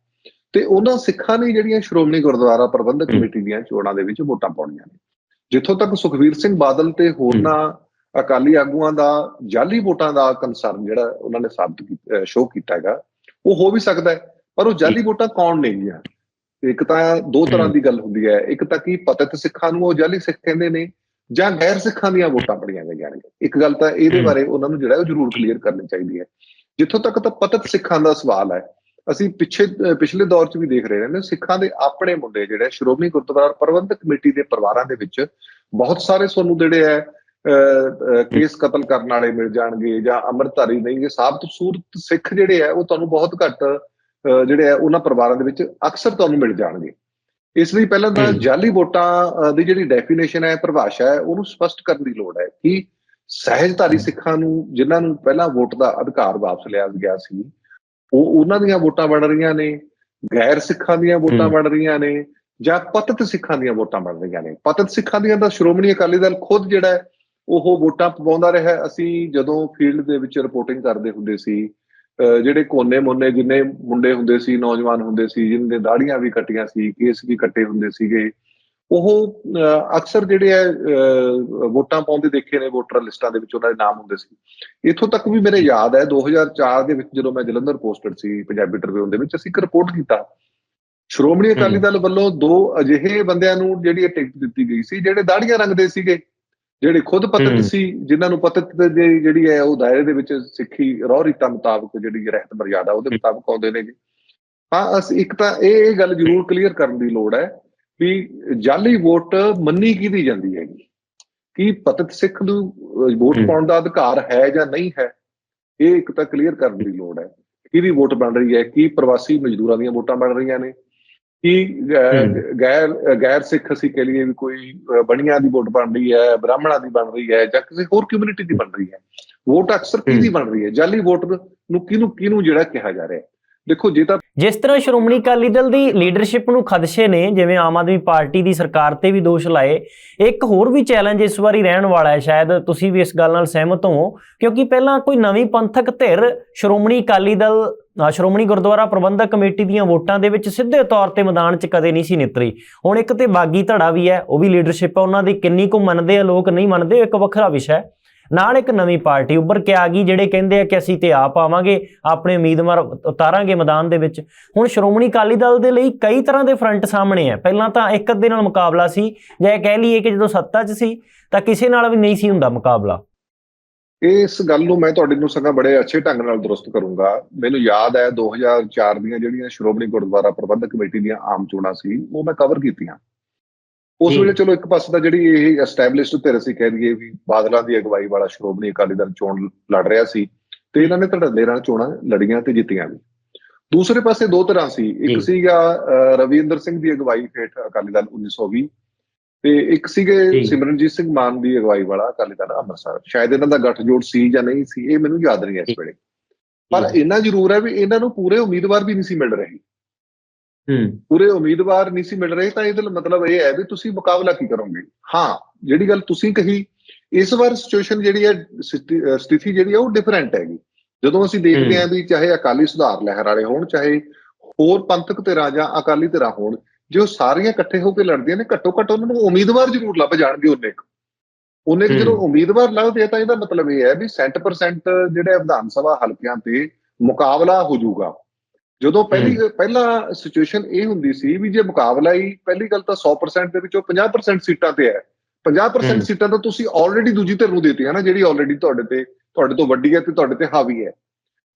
ਤੇ ਉਹਨਾਂ ਸਿੱਖਾਂ ਨੇ ਜਿਹੜੀਆਂ ਸ਼੍ਰੋਮਣੀ ਗੁਰਦੁਆਰਾ ਪ੍ਰਬੰਧਕ। ਕਮੇਟੀ ਦੀਆਂ ਚੋਣਾਂ ਦੇ ਵਿੱਚ ਵੋਟਾਂ ਪਾਉਣੀਆਂ ਨੇ ਜਿੱਥੋਂ ਤੱਕ ਸੁਖਵੀਰ ਸਿੰਘ ਬਾਦਲ ਤੇ ਹੋਰਨਾਂ ਅਕਾਲੀ ਆਗੂਆਂ ਦਾ ਜਾਲੀ ਵੋਟਾਂ ਦਾ ਕੰਸਰਨ ਜਿਹੜਾ ਉਹਨਾਂ ਨੇ ਸਾਬਤ ਕੀਤਾ ਸ਼ੋਅ ਕੀਤਾ ਹੈਗਾ ਉਹ ਹੋ ਵੀ ਸਕਦਾ ਹੈ ਪਰ ਉਹ ਜਾਲੀ ਵੋਟਾਂ ਕੌਣ ਨੇਗੀਆਂ ਇੱਕ ਤਾਂ ਦੋ ਤਰ੍ਹਾਂ। ਦੀ ਗੱਲ ਹੁੰਦੀ ਹੈ ਇੱਕ ਤਾਂ ਕੀ ਪਤਿਤ ਸਿੱਖਾਂ ਨੂੰ ਉਹ ਜਾਲੀ ਸਿੱਖ ਕਹਿੰਦੇ ਨੇ ਜਾਂ ਗੈਰ ਸਿੱਖਾਂ ਦੀਆਂ ਵੋਟਾਂ ਪੜੀਆਂ ਗਈਆਂ ਨੇ ਇੱਕ ਗੱਲ ਤਾਂ ਇਹਦੇ। ਬਾਰੇ ਉਹਨਾਂ ਨੂੰ ਜਿਹੜਾ ਉਹ ਜ਼ਰੂਰ ਕਲੀਅਰ ਕਰਨੀ ਚਾਹੀਦੀ ਹੈ ਜਿੱਥੋਂ ਤੱਕ ਤਾਂ ਪਤਿਤ ਸਿੱਖਾਂ ਦਾ ਸਵਾਲ ਹੈ ਅਸੀਂ ਪਿੱਛੇ ਪਿਛਲੇ ਦੌਰ 'ਚ ਵੀ ਦੇਖ ਰਹੇ ਨੇ ਸਿੱਖਾਂ ਦੇ ਆਪਣੇ ਮੁੰਡੇ ਜਿਹੜੇ ਸ਼੍ਰੋਮਣੀ ਗੁਰਦੁਆਰਾ ਪ੍ਰਬੰਧਕ ਕਮੇਟੀ ਦੇ ਪਰਿਵਾਰਾਂ ਦੇ ਵਿੱਚ ਬਹੁਤ ਸਾਰੇ ਤੁਹਾਨੂੰ ਜਿਹੜੇ ਹੈ ਕੇਸ ਕਤਲ ਕਰਨ ਵਾਲੇ ਮਿਲ ਜਾਣਗੇ ਜਾਂ ਅੰਮ੍ਰਿਤਧਾਰੀ ਨਹੀਂ ਇਹ ਸਾਬਤ ਸੂਰਤ ਸਿੱਖ ਜਿਹੜੇ ਆ ਉਹ ਤੁਹਾਨੂੰ ਬਹੁਤ ਘੱਟ ਜਿਹੜੇ ਆ ਉਹਨਾਂ ਪਰਿਵਾਰਾਂ ਦੇ ਵਿੱਚ ਅਕਸਰ ਤੁਹਾਨੂੰ ਮਿਲ ਜਾਣਗੇ। ਇਸ ਲਈ ਪਹਿਲਾਂ ਤਾਂ। ਜਾਲੀ ਵੋਟਾਂ ਦੀ ਜਿਹੜੀ ਡੈਫੀਨੇਸ਼ਨ ਹੈ ਪਰਿਭਾਸ਼ਾ ਹੈ ਉਹਨੂੰ ਸਪਸ਼ਟ ਕਰਨ ਦੀ ਲੋੜ ਹੈ ਕਿ ਸਹਿਜਧਾਰੀ ਸਿੱਖਾਂ ਨੂੰ ਜਿਨ੍ਹਾਂ ਨੂੰ ਪਹਿਲਾਂ ਵੋਟ ਦਾ ਅਧਿਕਾਰ ਵਾਪਸ ਲਿਆ ਗਿਆ ਸੀ ਉਹ ਉਹਨਾਂ ਦੀਆਂ ਵੋਟਾਂ ਬਣ ਰਹੀਆਂ ਨੇ ਗੈਰ ਸਿੱਖਾਂ ਦੀਆਂ ਵੋਟਾਂ। ਬਣ ਰਹੀਆਂ ਨੇ ਜਾਂ ਪਤਿਤ ਸਿੱਖਾਂ ਦੀਆਂ ਵੋਟਾਂ ਬਣ ਰਹੀਆਂ ਨੇ। ਪਤਿਤ ਸਿੱਖਾਂ ਦੀਆਂ ਤਾਂ ਸ਼੍ਰੋਮਣੀ ਅਕਾਲੀ ਦਲ ਖੁਦ ਜਿਹੜਾ ਹੈ ਉਹ ਵੋਟਾਂ ਪਵਾਉਂਦਾ ਰਿਹਾ। ਅਸੀਂ ਜਦੋਂ ਫੀਲਡ ਦੇ ਵਿੱਚ ਰਿਪੋਰਟਿੰਗ ਕਰਦੇ ਹੁੰਦੇ ਸੀ ਜਿਹੜੇ ਕੋਨੇ ਮੋਨੇ ਜਿੰਨੇ ਮੁੰਡੇ ਹੁੰਦੇ ਸੀ ਨੌਜਵਾਨ ਹੁੰਦੇ ਸੀ ਜਿਨ੍ਹਾਂ ਦੇ ਦਾੜੀਆਂ ਵੀ ਕੱਟੀਆਂ ਸੀ ਕੇਸ ਵੀ ਕੱਟੇ ਹੁੰਦੇ ਸੀਗੇ ਉਹ ਅਕਸਰ ਜਿਹੜੇ ਹੈ ਅਹ, ਵੋਟਾਂ ਪਾਉਂਦੇ ਦੇਖੇ ਨੇ ਵੋਟਰ ਲਿਸਟਾਂ ਦੇ ਵਿੱਚ ਉਹਨਾਂ ਦੇ ਨਾਮ ਹੁੰਦੇ ਸੀ ਇੱਥੋਂ ਤੱਕ ਵੀ ਮੇਰੇ ਯਾਦ ਹੈ 2004 ਦੇ ਵਿੱਚ ਜਦੋਂ ਮੈਂ ਜਲੰਧਰ ਪੋਸਟਡ ਸੀ ਪੰਜਾਬੀ ਟ੍ਰਿਬਿਊਨ ਦੇ ਵਿੱਚ ਅਸੀਂ ਇੱਕ ਰਿਪੋਰਟ ਕੀਤਾ ਸ਼੍ਰੋਮਣੀ ਅਕਾਲੀ। ਦਲ ਵੱਲੋਂ ਦੋ ਅਜਿਹੇ ਬੰਦਿਆਂ ਨੂੰ ਜਿਹੜੀ ਟਿਕਟ ਦਿੱਤੀ ਗਈ ਸੀ ਜਿਹੜੇ ਦਾੜੀਆਂ ਰੰਗਦੇ ਸੀਗੇ ਜਿਹੜੇ ਖੁਦ। ਪਤਿਤ ਸੀ ਜਿਨ੍ਹਾਂ ਨੂੰ ਪਤਿਤ ਦੇ ਜਿਹੜੀ ਹੈ ਉਹ ਦਾਇਰੇ ਦੇ ਵਿੱਚ ਸਿੱਖੀ ਰਹੁ ਰੀਤਾਂ ਮੁਤਾਬਕ ਜਿਹੜੀ ਰਹਿਤ ਮਰਜ਼ਾਦਾ ਉਹਦੇ ਮੁਤਾਬਕ ਆਉਂਦੇ ਨੇ ਹਾਂ ਅਸੀਂ ਇੱਕ ਤਾਂ ਇਹ ਇਹ ਗੱਲ ਜ਼ਰੂਰ ਕਲੀਅਰ ਕਰਨ ਦੀ ਲੋੜ ਹੈ ਵੀ ਜਾਲੀ ਵੋਟ ਮੰਨੀ ਕਿਹਦੀ ਜਾਂਦੀ ਹੈਗੀ? ਕੀ ਪਤਿਤ ਸਿੱਖ ਨੂੰ ਵੋਟ। ਪਾਉਣ ਦਾ ਅਧਿਕਾਰ ਹੈ ਜਾਂ ਨਹੀਂ ਹੈ? ਇਹ ਇੱਕ ਤਾਂ ਕਲੀਅਰ ਕਰਨ ਦੀ ਲੋੜ ਹੈ। ਕਿਹਦੀ ਵੋਟ ਬਣ ਰਹੀ ਹੈ? ਕੀ ਪ੍ਰਵਾਸੀ ਮਜ਼ਦੂਰਾਂ ਦੀਆਂ ਵੋਟਾਂ ਬਣ ਰਹੀਆਂ ਨੇ? ਕੀ। ਗੈਰ ਗੈਰ ਸਿੱਖ ਅਸੀਂ ਕਹ ਲਈਏ ਵੀ ਕੋਈ ਬਣੀਆਂ ਦੀ ਵੋਟ ਬਣ ਰਹੀ ਹੈ ਬ੍ਰਾਹਮਣਾਂ ਦੀ ਬਣ ਰਹੀ ਹੈ ਜਾਂ ਕਿਸੇ ਹੋਰ ਕਮਿਊਨਿਟੀ ਦੀ ਬਣ ਰਹੀ ਹੈ। ਵੋਟ ਅਕਸਰ ਕਿਹਦੀ ਬਣ ਰਹੀ ਹੈ? ਜਾਲੀ ਵੋਟ ਨੂੰ ਕਿਹਨੂੰ ਕਿਹਨੂੰ ਜਿਹੜਾ ਕਿਹਾ ਜਾ ਰਿਹਾ ਦੇਖੋ ਜੇ ਤਾਂ ਜਿਸ ਤਰ੍ਹਾਂ ਸ਼੍ਰੋਮਣੀ ਅਕਾਲੀ ਦਲ ਦੀ ਲੀਡਰਸ਼ਿਪ ਨੂੰ ਖਦਸ਼ੇ ਨੇ, ਜਿਵੇਂ ਆਮ ਆਦਮੀ ਪਾਰਟੀ ਦੀ ਸਰਕਾਰ ਤੇ ਵੀ ਦੋਸ਼ ਲਾਏ, ਇੱਕ ਹੋਰ ਵੀ ਚੈਲੰਜ ਇਸ ਵਾਰੀ ਰਹਿਣ ਵਾਲਾ ਹੈ, ਸ਼ਾਇਦ ਤੁਸੀਂ ਵੀ ਇਸ ਗੱਲ ਨਾਲ ਸਹਿਮਤ ਹੋ ਕਿਉਂਕਿ ਪਹਿਲਾਂ ਕੋਈ ਨਵੀਂ ਪੰਥਕ ਧਿਰ ਸ਼੍ਰੋਮਣੀ ਅਕਾਲੀ ਦਲ ਸ਼੍ਰੋਮਣੀ ਗੁਰਦੁਆਰਾ ਪ੍ਰਬੰਧਕ ਕਮੇਟੀ ਦੀਆਂ ਵੋਟਾਂ ਦੇ ਵਿੱਚ ਸਿੱਧੇ ਤੌਰ ਤੇ ਮੈਦਾਨ 'ਚ ਕਦੇ ਨਹੀਂ ਸੀ ਨਿਤਰੀ। ਹੁਣ ਇੱਕ ਤੇ ਬਾਗੀ ਧੜਾ ਵੀ ਹੈ, ਉਹ ਵੀ ਲੀਡਰਸ਼ਿਪ ਹੈ, ਉਹਨਾਂ ਦੀ ਕਿੰਨੀ ਕੁ ਮੰਨਦੇ ਆ, ਲੋਕ ਨਹੀਂ ਮੰਨਦੇ ਇਹ ਇੱਕ ਵੱਖਰਾ ਵਿਸ਼ਾ ਹੈ। ਨਾਲ ਇੱਕ ਨਵੀਂ ਪਾਰਟੀ ਉੱਭਰ ਕੇ ਆ ਗਈ, ਜਿਹੜੇ ਕਹਿੰਦੇ ਆ ਕਿ ਅਸੀਂ ਤੇ ਆਪ ਆਵਾਂਗੇ, ਆਪਣੇ ਉਮੀਦਵਾਰ ਉਤਾਰਾਂਗੇ ਮੈਦਾਨ ਦੇ ਵਿੱਚ। ਹੁਣ ਸ਼੍ਰੋਮਣੀ ਅਕਾਲੀ ਦਲ ਦੇ ਲਈ ਕਈ ਤਰ੍ਹਾਂ ਦੇ ਫਰੰਟ ਸਾਹਮਣੇ ਆ। ਪਹਿਲਾਂ ਤਾਂ ਇੱਕ ਅੱਧੇ ਨਾਲ ਮੁਕਾਬਲਾ ਸੀ, ਜਾਂ ਕਹਿ ਲਈਏ ਕਿ ਜਦੋਂ ਸੱਤਾ 'ਚ ਸੀ, ਤਾਂ ਕਿਸੇ ਨਾਲ ਵੀ ਨਹੀਂ ਸੀ ਹੁੰਦਾ ਮੁਕਾਬਲਾ। ਇਸ ਗੱਲ ਨੂੰ ਮੈਂ ਤੁਹਾਡੇ ਨੂੰ ਸਗਾ ਬੜੇ ਅੱਛੇ ਢੰਗ ਨਾਲ ਦਰੁਸਤ ਕਰੂੰਗਾ। ਮੈਨੂੰ ਯਾਦ ਹੈ 2004 ਦੀਆਂ ਜਿਹੜੀਆਂ ਸ਼੍ਰੋਮਣੀ ਗੁਰਦੁਆਰਾ ਪ੍ਰਬੰਧਕ ਕਮੇਟੀ ਦੀਆਂ ਆਮ ਚੋਣਾਂ ਸੀ, ਉਹ ਮੈਂ ਕਵਰ ਕੀਤੀਆਂ। ਉਸ। ਵੇਲੇ ਚਲੋ ਇੱਕ ਪਾਸੇ ਤਾਂ ਜਿਹੜੀ ਇਹ ਐਸਟੈਬਲਿਸ਼ਡ ਧਿਰ ਅਸੀਂ ਕਹਿ ਦਈਏ ਵੀ ਬਾਦਲਾਂ ਦੀ ਅਗਵਾਈ ਵਾਲਾ ਸ਼੍ਰੋਮਣੀ ਅਕਾਲੀ ਦਲ ਚੋਣ ਲੜ ਰਿਹਾ ਸੀ ਤੇ ਇਹਨਾਂ ਨੇ ਧੜੱਲੇ ਨਾਲ ਚੋਣਾਂ ਲੜੀਆਂ ਤੇ ਜਿੱਤੀਆਂ ਵੀ ਦੂਸਰੇ ਪਾਸੇ ਦੋ ਤਰ੍ਹਾਂ ਸੀ। ਇੱਕ ਸੀਗਾ ਰਵਿੰਦਰ ਸਿੰਘ ਦੀ ਅਗਵਾਈ ਹੇਠ ਅਕਾਲੀ ਦਲ 1920 ਤੇ ਇੱਕ। ਸੀਗੇ ਸਿਮਰਨਜੀਤ ਸਿੰਘ ਮਾਨ ਦੀ ਅਗਵਾਈ ਵਾਲਾ ਅਕਾਲੀ ਦਲ ਅੰਮ੍ਰਿਤਸਰ ਸ਼ਾਇਦ ਇਹਨਾਂ ਦਾ ਗੱਠਜੋੜ ਸੀ ਜਾਂ ਨਹੀਂ ਸੀ ਇਹ ਮੈਨੂੰ ਯਾਦ ਨਹੀਂ। ਇਸ ਵੇਲੇ ਪਰ ਇੰਨਾ ਜ਼ਰੂਰ ਹੈ ਵੀ ਇਹਨਾਂ ਨੂੰ ਪੂਰੇ ਉਮੀਦਵਾਰ ਵੀ ਨਹੀਂ ਸੀ ਮਿਲ ਰਹੇ ਪੂਰੇ ਉਮੀਦਵਾਰ ਨਹੀਂ ਸੀ ਮਿਲ ਰਹੇ ਤਾਂ ਇਹਦਾ ਮਤਲਬ ਇਹ ਹੈ ਵੀ ਤੁਸੀਂ ਮੁਕਾਬਲਾ ਕੀ ਕਰੋਗੇ ਹਾਂ ਜਿਹੜੀ ਗੱਲ ਤੁਸੀਂ ਕਹੀ ਇਸ ਵਾਰ ਸਿਚੁਏਸ਼ਨ ਜਿਹੜੀ ਹੈ ਸਥਿਤੀ ਜਿਹੜੀ ਹੈ ਉਹ ਡਿਫਰੈਂਟ ਹੈਗੀ ਜਦੋਂ ਅਸੀਂ ਦੇਖਦੇ। ਹਾਂ ਵੀ ਚਾਹੇ ਅਕਾਲੀ ਸੁਧਾਰ ਲਹਿਰ ਵਾਲੇ ਹੋਣ ਚਾਹੇ ਹੋਰ ਪੰਥਕ ਧਿਰਾਂ ਜਾਂ ਅਕਾਲੀ ਧਿਰਾਂ ਹੋਣ ਜੋ ਸਾਰੀਆਂ ਇਕੱਠੇ ਹੋ ਕੇ ਲੜਦੀਆਂ ਨੇ ਘੱਟੋ ਘੱਟ ਉਹਨਾਂ ਨੂੰ ਉਮੀਦਵਾਰ ਜ਼ਰੂਰ ਲੱਭ ਜਾਣਗੇ ਉਹਨੇ। ਉਹਨੇ। ਜਦੋਂ ਉਮੀਦਵਾਰ ਲੱਭਦੇ ਆ ਤਾਂ ਇਹਦਾ ਮਤਲਬ ਇਹ ਹੈ ਵੀ 60% ਜਿਹੜੇ ਵਿਧਾਨ ਸਭਾ ਹਲਕਿਆਂ ਤੇ ਮੁਕਾਬਲਾ ਹੋ ਜਾਊਗਾ ਜਦੋਂ ਪਹਿਲੀ ਪਹਿਲਾ ਸਿਚੁਏਸ਼ਨ ਇਹ ਹੁੰਦੀ ਸੀ ਵੀ ਜੇ ਮੁਕਾਬਲਾ ਹੀ ਪਹਿਲੀ ਗੱਲ ਤਾਂ 100% ਦੇ ਵਿੱਚੋਂ 50% ਸੀਟਾਂ ਤੇ ਹੈ। 50% ਹਮ। ਸੀਟਾਂ ਤਾਂ ਤੁਸੀਂ ਆਲਰੇਡੀ ਦੂਜੀ ਧਿਰ ਨੂੰ ਦਿੱਤੀਆਂ ਨਾ ਜਿਹੜੀ ਆਲਰੇਡੀ ਤੁਹਾਡੇ ਤੇ ਤੁਹਾਡੇ ਤੋਂ ਵੱਡੀ ਹੈ ਤੇ ਤੁਹਾਡੇ ਤੇ ਹਾਵੀ ਹੈ।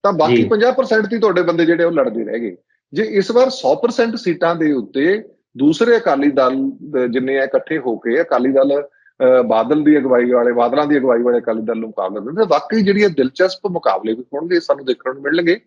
ਤਾਂ ਬਾਕੀ ਜੀ। 50% ਦੀ ਤੁਹਾਡੇ ਬੰਦੇ ਜਿਹੜੇ ਉਹ ਲੜਦੇ ਰਹਿ ਗਏ। ਜੇ ਇਸ ਵਾਰ 100% ਸੀਟਾਂ ਦੇ ਉੱਤੇ ਦੂਸਰੇ ਅਕਾਲੀ ਦਲ ਜਿੰਨੇ ਆ ਇਕੱਠੇ ਹੋ ਕੇ ਅਕਾਲੀ ਦਲ ਬਾਦਲ ਦੀ ਅਗਵਾਈ ਵਾਲੇ ਬਾਦਲਾਂ ਦੀ ਅਗਵਾਈ ਵਾਲੇ ਅਕਾਲੀ ਦਲ ਨੂੰ ਮੁਕਾਬਲਾ ਦਿੰਦੇ ਵਾਕਈ ਜਿਹੜੀ ਇਹ ਦਿਲਚਸਪ ਮੁਕਾਬਲੇ ਵੀ ਹੋਣਗੇ ਸਾਨੂੰ ਦੇਖਣ ਨੂੰ ਮਿਲਣਗੇ।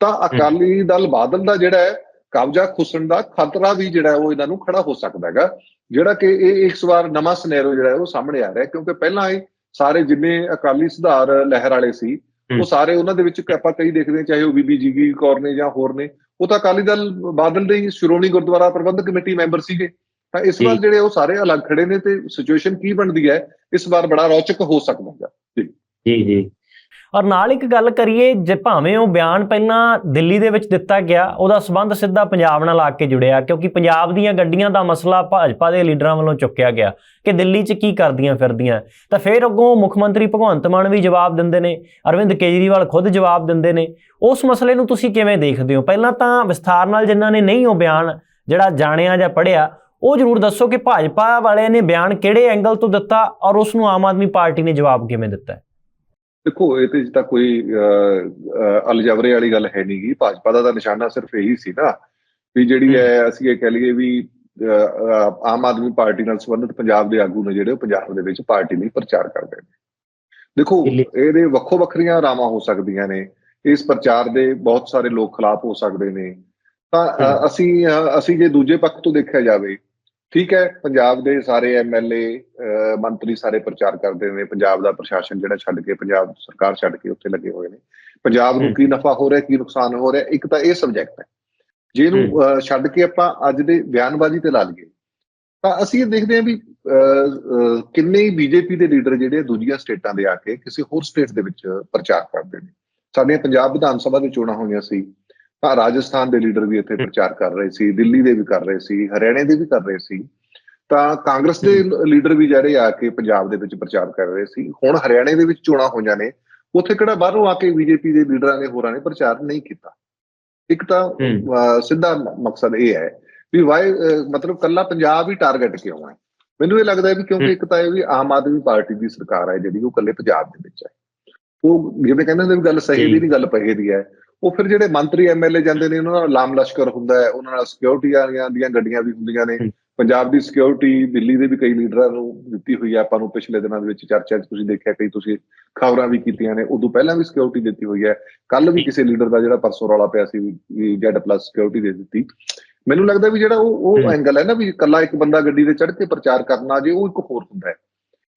ਤਾਂ ਅਕਾਲੀ ਦਲ ਬਾਦਲ ਦਾ ਜਿਹੜਾ ਹੈ ਕਬਜ਼ਾ ਖੁੱਸਣ ਦਾ ਖਤਰਾ ਵੀ ਜਿਹੜਾ ਉਹ ਇਹਨਾਂ ਨੂੰ ਖੜਾ ਹੋ ਸਕਦਾ ਹੈਗਾ। ਜਿਹੜਾ ਕਿ ਇਹ ਇਸ ਵਾਰ ਨਵਾਂ ਸਿਨੈਰੀਓ ਜਿਹੜਾ ਉਹ ਸਾਹਮਣੇ ਆ ਰਿਹਾ ਕਿਉਂਕਿ ਪਹਿਲਾਂ ਇਹ ਸਾਰੇ ਜਿੰਨੇ ਅਕਾਲੀ ਸੁਧਾਰ ਲਹਿਰ ਵਾਲੇ ਸੀ ਉਹ। ਸਾਰੇ ਉਹਨਾਂ ਦੇ ਵਿੱਚ ਆਪਾਂ ਕਈ ਦੇਖਦੇ ਚਾਹੇ ਉਹ ਬੀਬੀ ਜੀਗੀ ਕੌਰ ਨੇ ਜਾਂ ਹੋਰ ਨੇ ਉਹ ਤਾਂ ਅਕਾਲੀ ਦਲ ਬਾਦਲ ਦੇ ਹੀ ਸ਼੍ਰੋਮਣੀ ਗੁਰਦੁਆਰਾ ਪ੍ਰਬੰਧਕ ਕਮੇਟੀ ਮੈਂਬਰ ਸੀਗੇ। ਤਾਂ ਇਸ ਵਾਰ ਜੀ। ਜਿਹੜੇ ਉਹ ਸਾਰੇ ਅਲੱਗ ਖੜੇ ਨੇ ਤੇ ਸਿਚੁਏਸ਼ਨ ਕੀ ਬਣਦੀ ਹੈ ਇਸ ਵਾਰ ਬੜਾ ਰੌਚਕ ਹੋ ਸਕਦਾ ਹੈ ਜੀ ਜੀ। ਔਰ ਨਾਲ ਇੱਕ ਗੱਲ ਕਰੀਏ, ਜੇ ਭਾਵੇਂ ਉਹ ਬਿਆਨ ਪਹਿਲਾਂ ਦਿੱਲੀ ਦੇ ਵਿੱਚ ਦਿੱਤਾ ਗਿਆ, ਉਹਦਾ ਸਬੰਧ ਸਿੱਧਾ ਪੰਜਾਬ ਨਾਲ ਆ ਕੇ ਜੁੜਿਆ, ਕਿਉਂਕਿ ਪੰਜਾਬ ਦੀਆਂ ਗੱਡੀਆਂ ਦਾ ਮਸਲਾ ਭਾਜਪਾ ਦੇ ਲੀਡਰਾਂ ਵੱਲੋਂ ਚੁੱਕਿਆ ਗਿਆ ਕਿ ਦਿੱਲੀ 'ਚ ਕੀ ਕਰਦੀਆਂ ਫਿਰਦੀਆਂ। ਤਾਂ ਫਿਰ ਅੱਗੋਂ ਮੁੱਖ ਮੰਤਰੀ ਭਗਵੰਤ ਮਾਨ ਵੀ ਜਵਾਬ ਦਿੰਦੇ ਨੇ, ਅਰਵਿੰਦ ਕੇਜਰੀਵਾਲ ਖੁਦ ਜਵਾਬ ਦਿੰਦੇ ਨੇ। ਉਸ ਮਸਲੇ ਨੂੰ ਤੁਸੀਂ ਕਿਵੇਂ ਦੇਖਦੇ ਹੋ? ਪਹਿਲਾਂ ਤਾਂ ਵਿਸਥਾਰ ਨਾਲ ਜਿਨ੍ਹਾਂ ਨੇ ਨਹੀਂ ਉਹ ਬਿਆਨ ਜਿਹੜਾ ਜਾਣਿਆ ਜਾਂ ਪੜ੍ਹਿਆ, ਉਹ ਜ਼ਰੂਰ ਦੱਸੋ ਕਿ ਭਾਜਪਾ ਵਾਲਿਆਂ ਨੇ ਬਿਆਨ ਕਿਹੜੇ ਐਂਗਲ ਤੋਂ ਦਿੱਤਾ ਔਰ ਉਸ ਨੂੰ ਆਮ ਆਦਮੀ ਪਾਰਟੀ ਨੇ ਜਵਾਬ ਕਿਵੇਂ ਦਿੱਤਾ। ਦੇਖੋ ਇਹ ਤੇ ਤਾਂ ਕੋਈ ਅਲਜਬਰੇ ਵਾਲੀ ਗੱਲ ਹੈ ਨਹੀਂਗੀ ਭਾਜਪਾ ਦਾ ਤਾਂ ਨਿਸ਼ਾਨਾ ਸਿਰਫ ਇਹੀ ਸੀ ਨਾ ਵੀ ਜਿਹੜੀ ਹੈ। ਅਸੀਂ ਇਹ ਕਹਿ ਲਈਏ ਵੀ ਆਮ ਆਦਮੀ ਪਾਰਟੀ ਨਾਲ ਸੰਬੰਧਿਤ ਪੰਜਾਬ ਦੇ ਆਗੂ ਨੇ ਜਿਹੜੇ ਪੰਜਾਬ ਦੇ ਵਿੱਚ ਪਾਰਟੀ ਲਈ ਪ੍ਰਚਾਰ ਕਰਦੇ ਨੇ। ਦੇਖੋ ਇਹਦੇ ਵੱਖੋ ਵੱਖਰੀਆਂ ਰਾਵਾਂ ਹੋ ਸਕਦੀਆਂ ਨੇ। ਇਸ ਪ੍ਰਚਾਰ ਦੇ ਬਹੁਤ ਸਾਰੇ ਲੋਕ ਖਿਲਾਫ ਹੋ ਸਕਦੇ ਨੇ। ਤਾਂ ਅਸੀਂ ਅਸੀਂ ਜੇ ਦੂਜੇ ਪੱਖ ਤੋਂ ਦੇਖਿਆ ਜਾਵੇ ਠੀਕ ਹੈ ਪੰਜਾਬ ਦੇ ਸਾਰੇ ਐਮਐਲਏ ਮੰਤਰੀ ਸਾਰੇ ਪ੍ਰਚਾਰ ਕਰਦੇ ਨੇ ਪੰਜਾਬ ਦਾ ਪ੍ਰਸ਼ਾਸਨ ਜਿਹੜਾ ਛੱਡ ਕੇ ਪੰਜਾਬ ਸਰਕਾਰ ਛੱਡ ਕੇ ਉੱਥੇ ਲੱਗੇ ਹੋਏ ਨੇ। ਪੰਜਾਬ ਨੂੰ। ਕੀ ਨਫਾ ਹੋ ਰਿਹਾ ਕੀ ਨੁਕਸਾਨ ਹੋ ਰਿਹਾ ਇੱਕ ਤਾਂ ਇਹ ਸਬਜੈਕਟ ਹੈ। ਜੇ ਇਹਨੂੰ ਛੱਡ ਕੇ ਆਪਾਂ ਅੱਜ ਦੇ ਬਿਆਨਬਾਜ਼ੀ ਤੇ ਲਾ ਲਈਏ ਤਾਂ ਅਸੀਂ ਇਹ ਦੇਖਦੇ ਹਾਂ ਵੀ ਕਿੰਨੇ ਹੀ ਬੀਜੇਪੀ ਦੇ ਲੀਡਰ ਜਿਹੜੇ ਦੂਜੀਆਂ ਸਟੇਟਾਂ ਦੇ ਆ ਕੇ ਕਿਸੇ ਹੋਰ ਸਟੇਟ ਦੇ ਵਿੱਚ ਪ੍ਰਚਾਰ ਕਰਦੇ ਨੇ। ਸਾਡੀਆਂ ਪੰਜਾਬ ਵਿਧਾਨ ਸਭਾ ਦੇ ਚੋਣਾਂ ਹੋਈਆਂ ਸੀ ਤਾਂ ਰਾਜਸਥਾਨ ਦੇ ਲੀਡਰ ਵੀ ਇੱਥੇ ਪ੍ਰਚਾਰ ਕਰ ਰਹੇ ਸੀ ਦਿੱਲੀ ਦੇ ਵੀ ਕਰ ਰਹੇ ਸੀ ਹਰਿਆਣੇ ਦੇ ਵੀ ਕਰ ਰਹੇ ਸੀ। ਤਾਂ ਕਾਂਗਰਸ ਦੇ ਲੀਡਰ ਵੀ ਜਿਹੜੇ ਆ ਕੇ ਪੰਜਾਬ ਦੇ ਵਿੱਚ ਪ੍ਰਚਾਰ ਕਰ ਰਹੇ ਸੀ। ਹੁਣ ਹਰਿਆਣੇ ਦੇ ਵਿੱਚ ਚੋਣਾਂ ਹੋਈਆਂ ਨੇ ਉੱਥੇ ਕਿਹੜਾ ਬਾਹਰੋਂ ਆ ਕੇ ਬੀਜੇਪੀ ਦੇ ਲੀਡਰਾਂ ਨੇ ਹੋਰਾਂ ਨੇ ਪ੍ਰਚਾਰ ਨਹੀਂ ਕੀਤਾ। ਇੱਕ ਤਾਂ ਸਿੱਧਾ ਮਕਸਦ ਇਹ ਹੈ ਵੀ ਵਾਈ ਮਤਲਬ ਕੱਲਾ ਪੰਜਾਬ ਹੀ ਟਾਰਗੇਟ ਕਿਉਂ ਹੈ? ਮੈਨੂੰ ਇਹ ਲੱਗਦਾ ਹੈ ਵੀ ਕਿਉਂਕਿ। ਇੱਕ ਤਾਂ ਇਹ ਵੀ ਆਮ ਆਦਮੀ ਪਾਰਟੀ ਦੀ ਸਰਕਾਰ ਹੈ ਜਿਹੜੀ ਉਹ ਕੱਲੇ ਪੰਜਾਬ ਦੇ ਵਿੱਚ ਹੈ। ਉਹ ਜਿਵੇਂ ਕਹਿੰਦੇ ਨੇ ਵੀ ਗੱਲ ਸਹੀ ਦੀ। ਨਹੀਂ ਗੱਲ ਪਹੇ ਦੀ ਹੈ। ਉਹ ਫਿਰ ਜਿਹੜੇ ਮੰਤਰੀ ਐਮਐਲਏ ਜਾਂਦੇ ਨੇ ਉਹਨਾਂ ਨਾਲ ਲਾਮ ਲਸ਼ਕਰ ਹੁੰਦਾ ਹੈ ਉਹਨਾਂ ਨਾਲ ਸਿਕਿਉਰਿਟੀਆਂ ਦੀਆਂ ਗੱਡੀਆਂ ਵੀ ਹੁੰਦੀਆਂ ਨੇ। ਪੰਜਾਬ ਦੀ ਸਿਕਿਉਰਿਟੀ ਦਿੱਲੀ ਦੇ ਵੀ ਕਈ ਲੀਡਰਾਂ ਨੂੰ ਦਿੱਤੀ ਹੋਈ ਹੈ ਆਪਾਂ ਨੂੰ ਪਿਛਲੇ ਦਿਨਾਂ ਦੇ ਵਿੱਚ ਚਰਚਾ 'ਚ ਤੁਸੀਂ ਦੇਖਿਆ ਕਈ ਤੁਸੀਂ ਖਬਰਾਂ ਵੀ ਕੀਤੀਆਂ ਨੇ ਉਦੋਂ ਪਹਿਲਾਂ ਵੀ ਸਿਕਿਉਰਿਟੀ ਦਿੱਤੀ ਹੋਈ ਹੈ। ਕੱਲ ਵੀ ਕਿਸੇ ਲੀਡਰ ਦਾ ਜਿਹੜਾ ਪਰਸੋਂ ਰੌਲਾ ਪਿਆ ਸੀ ਵੀ ਜੈਡ ਪਲੱਸ ਸਿਕਿਉਰਿਟੀ ਦੇ ਦਿੱਤੀ। ਮੈਨੂੰ ਲੱਗਦਾ ਵੀ ਜਿਹੜਾ ਉਹ ਉਹ। ਐਂਗਲ ਹੈ ਨਾ ਵੀ ਇਕੱਲਾ ਇੱਕ ਬੰਦਾ ਗੱਡੀ ਤੇ ਚੜ੍ਹ ਕੇ ਪ੍ਰਚਾਰ ਕਰਨਾ ਜੇ ਉਹ ਇੱਕ ਹੋਰ ਹੁੰਦਾ ਹੈ।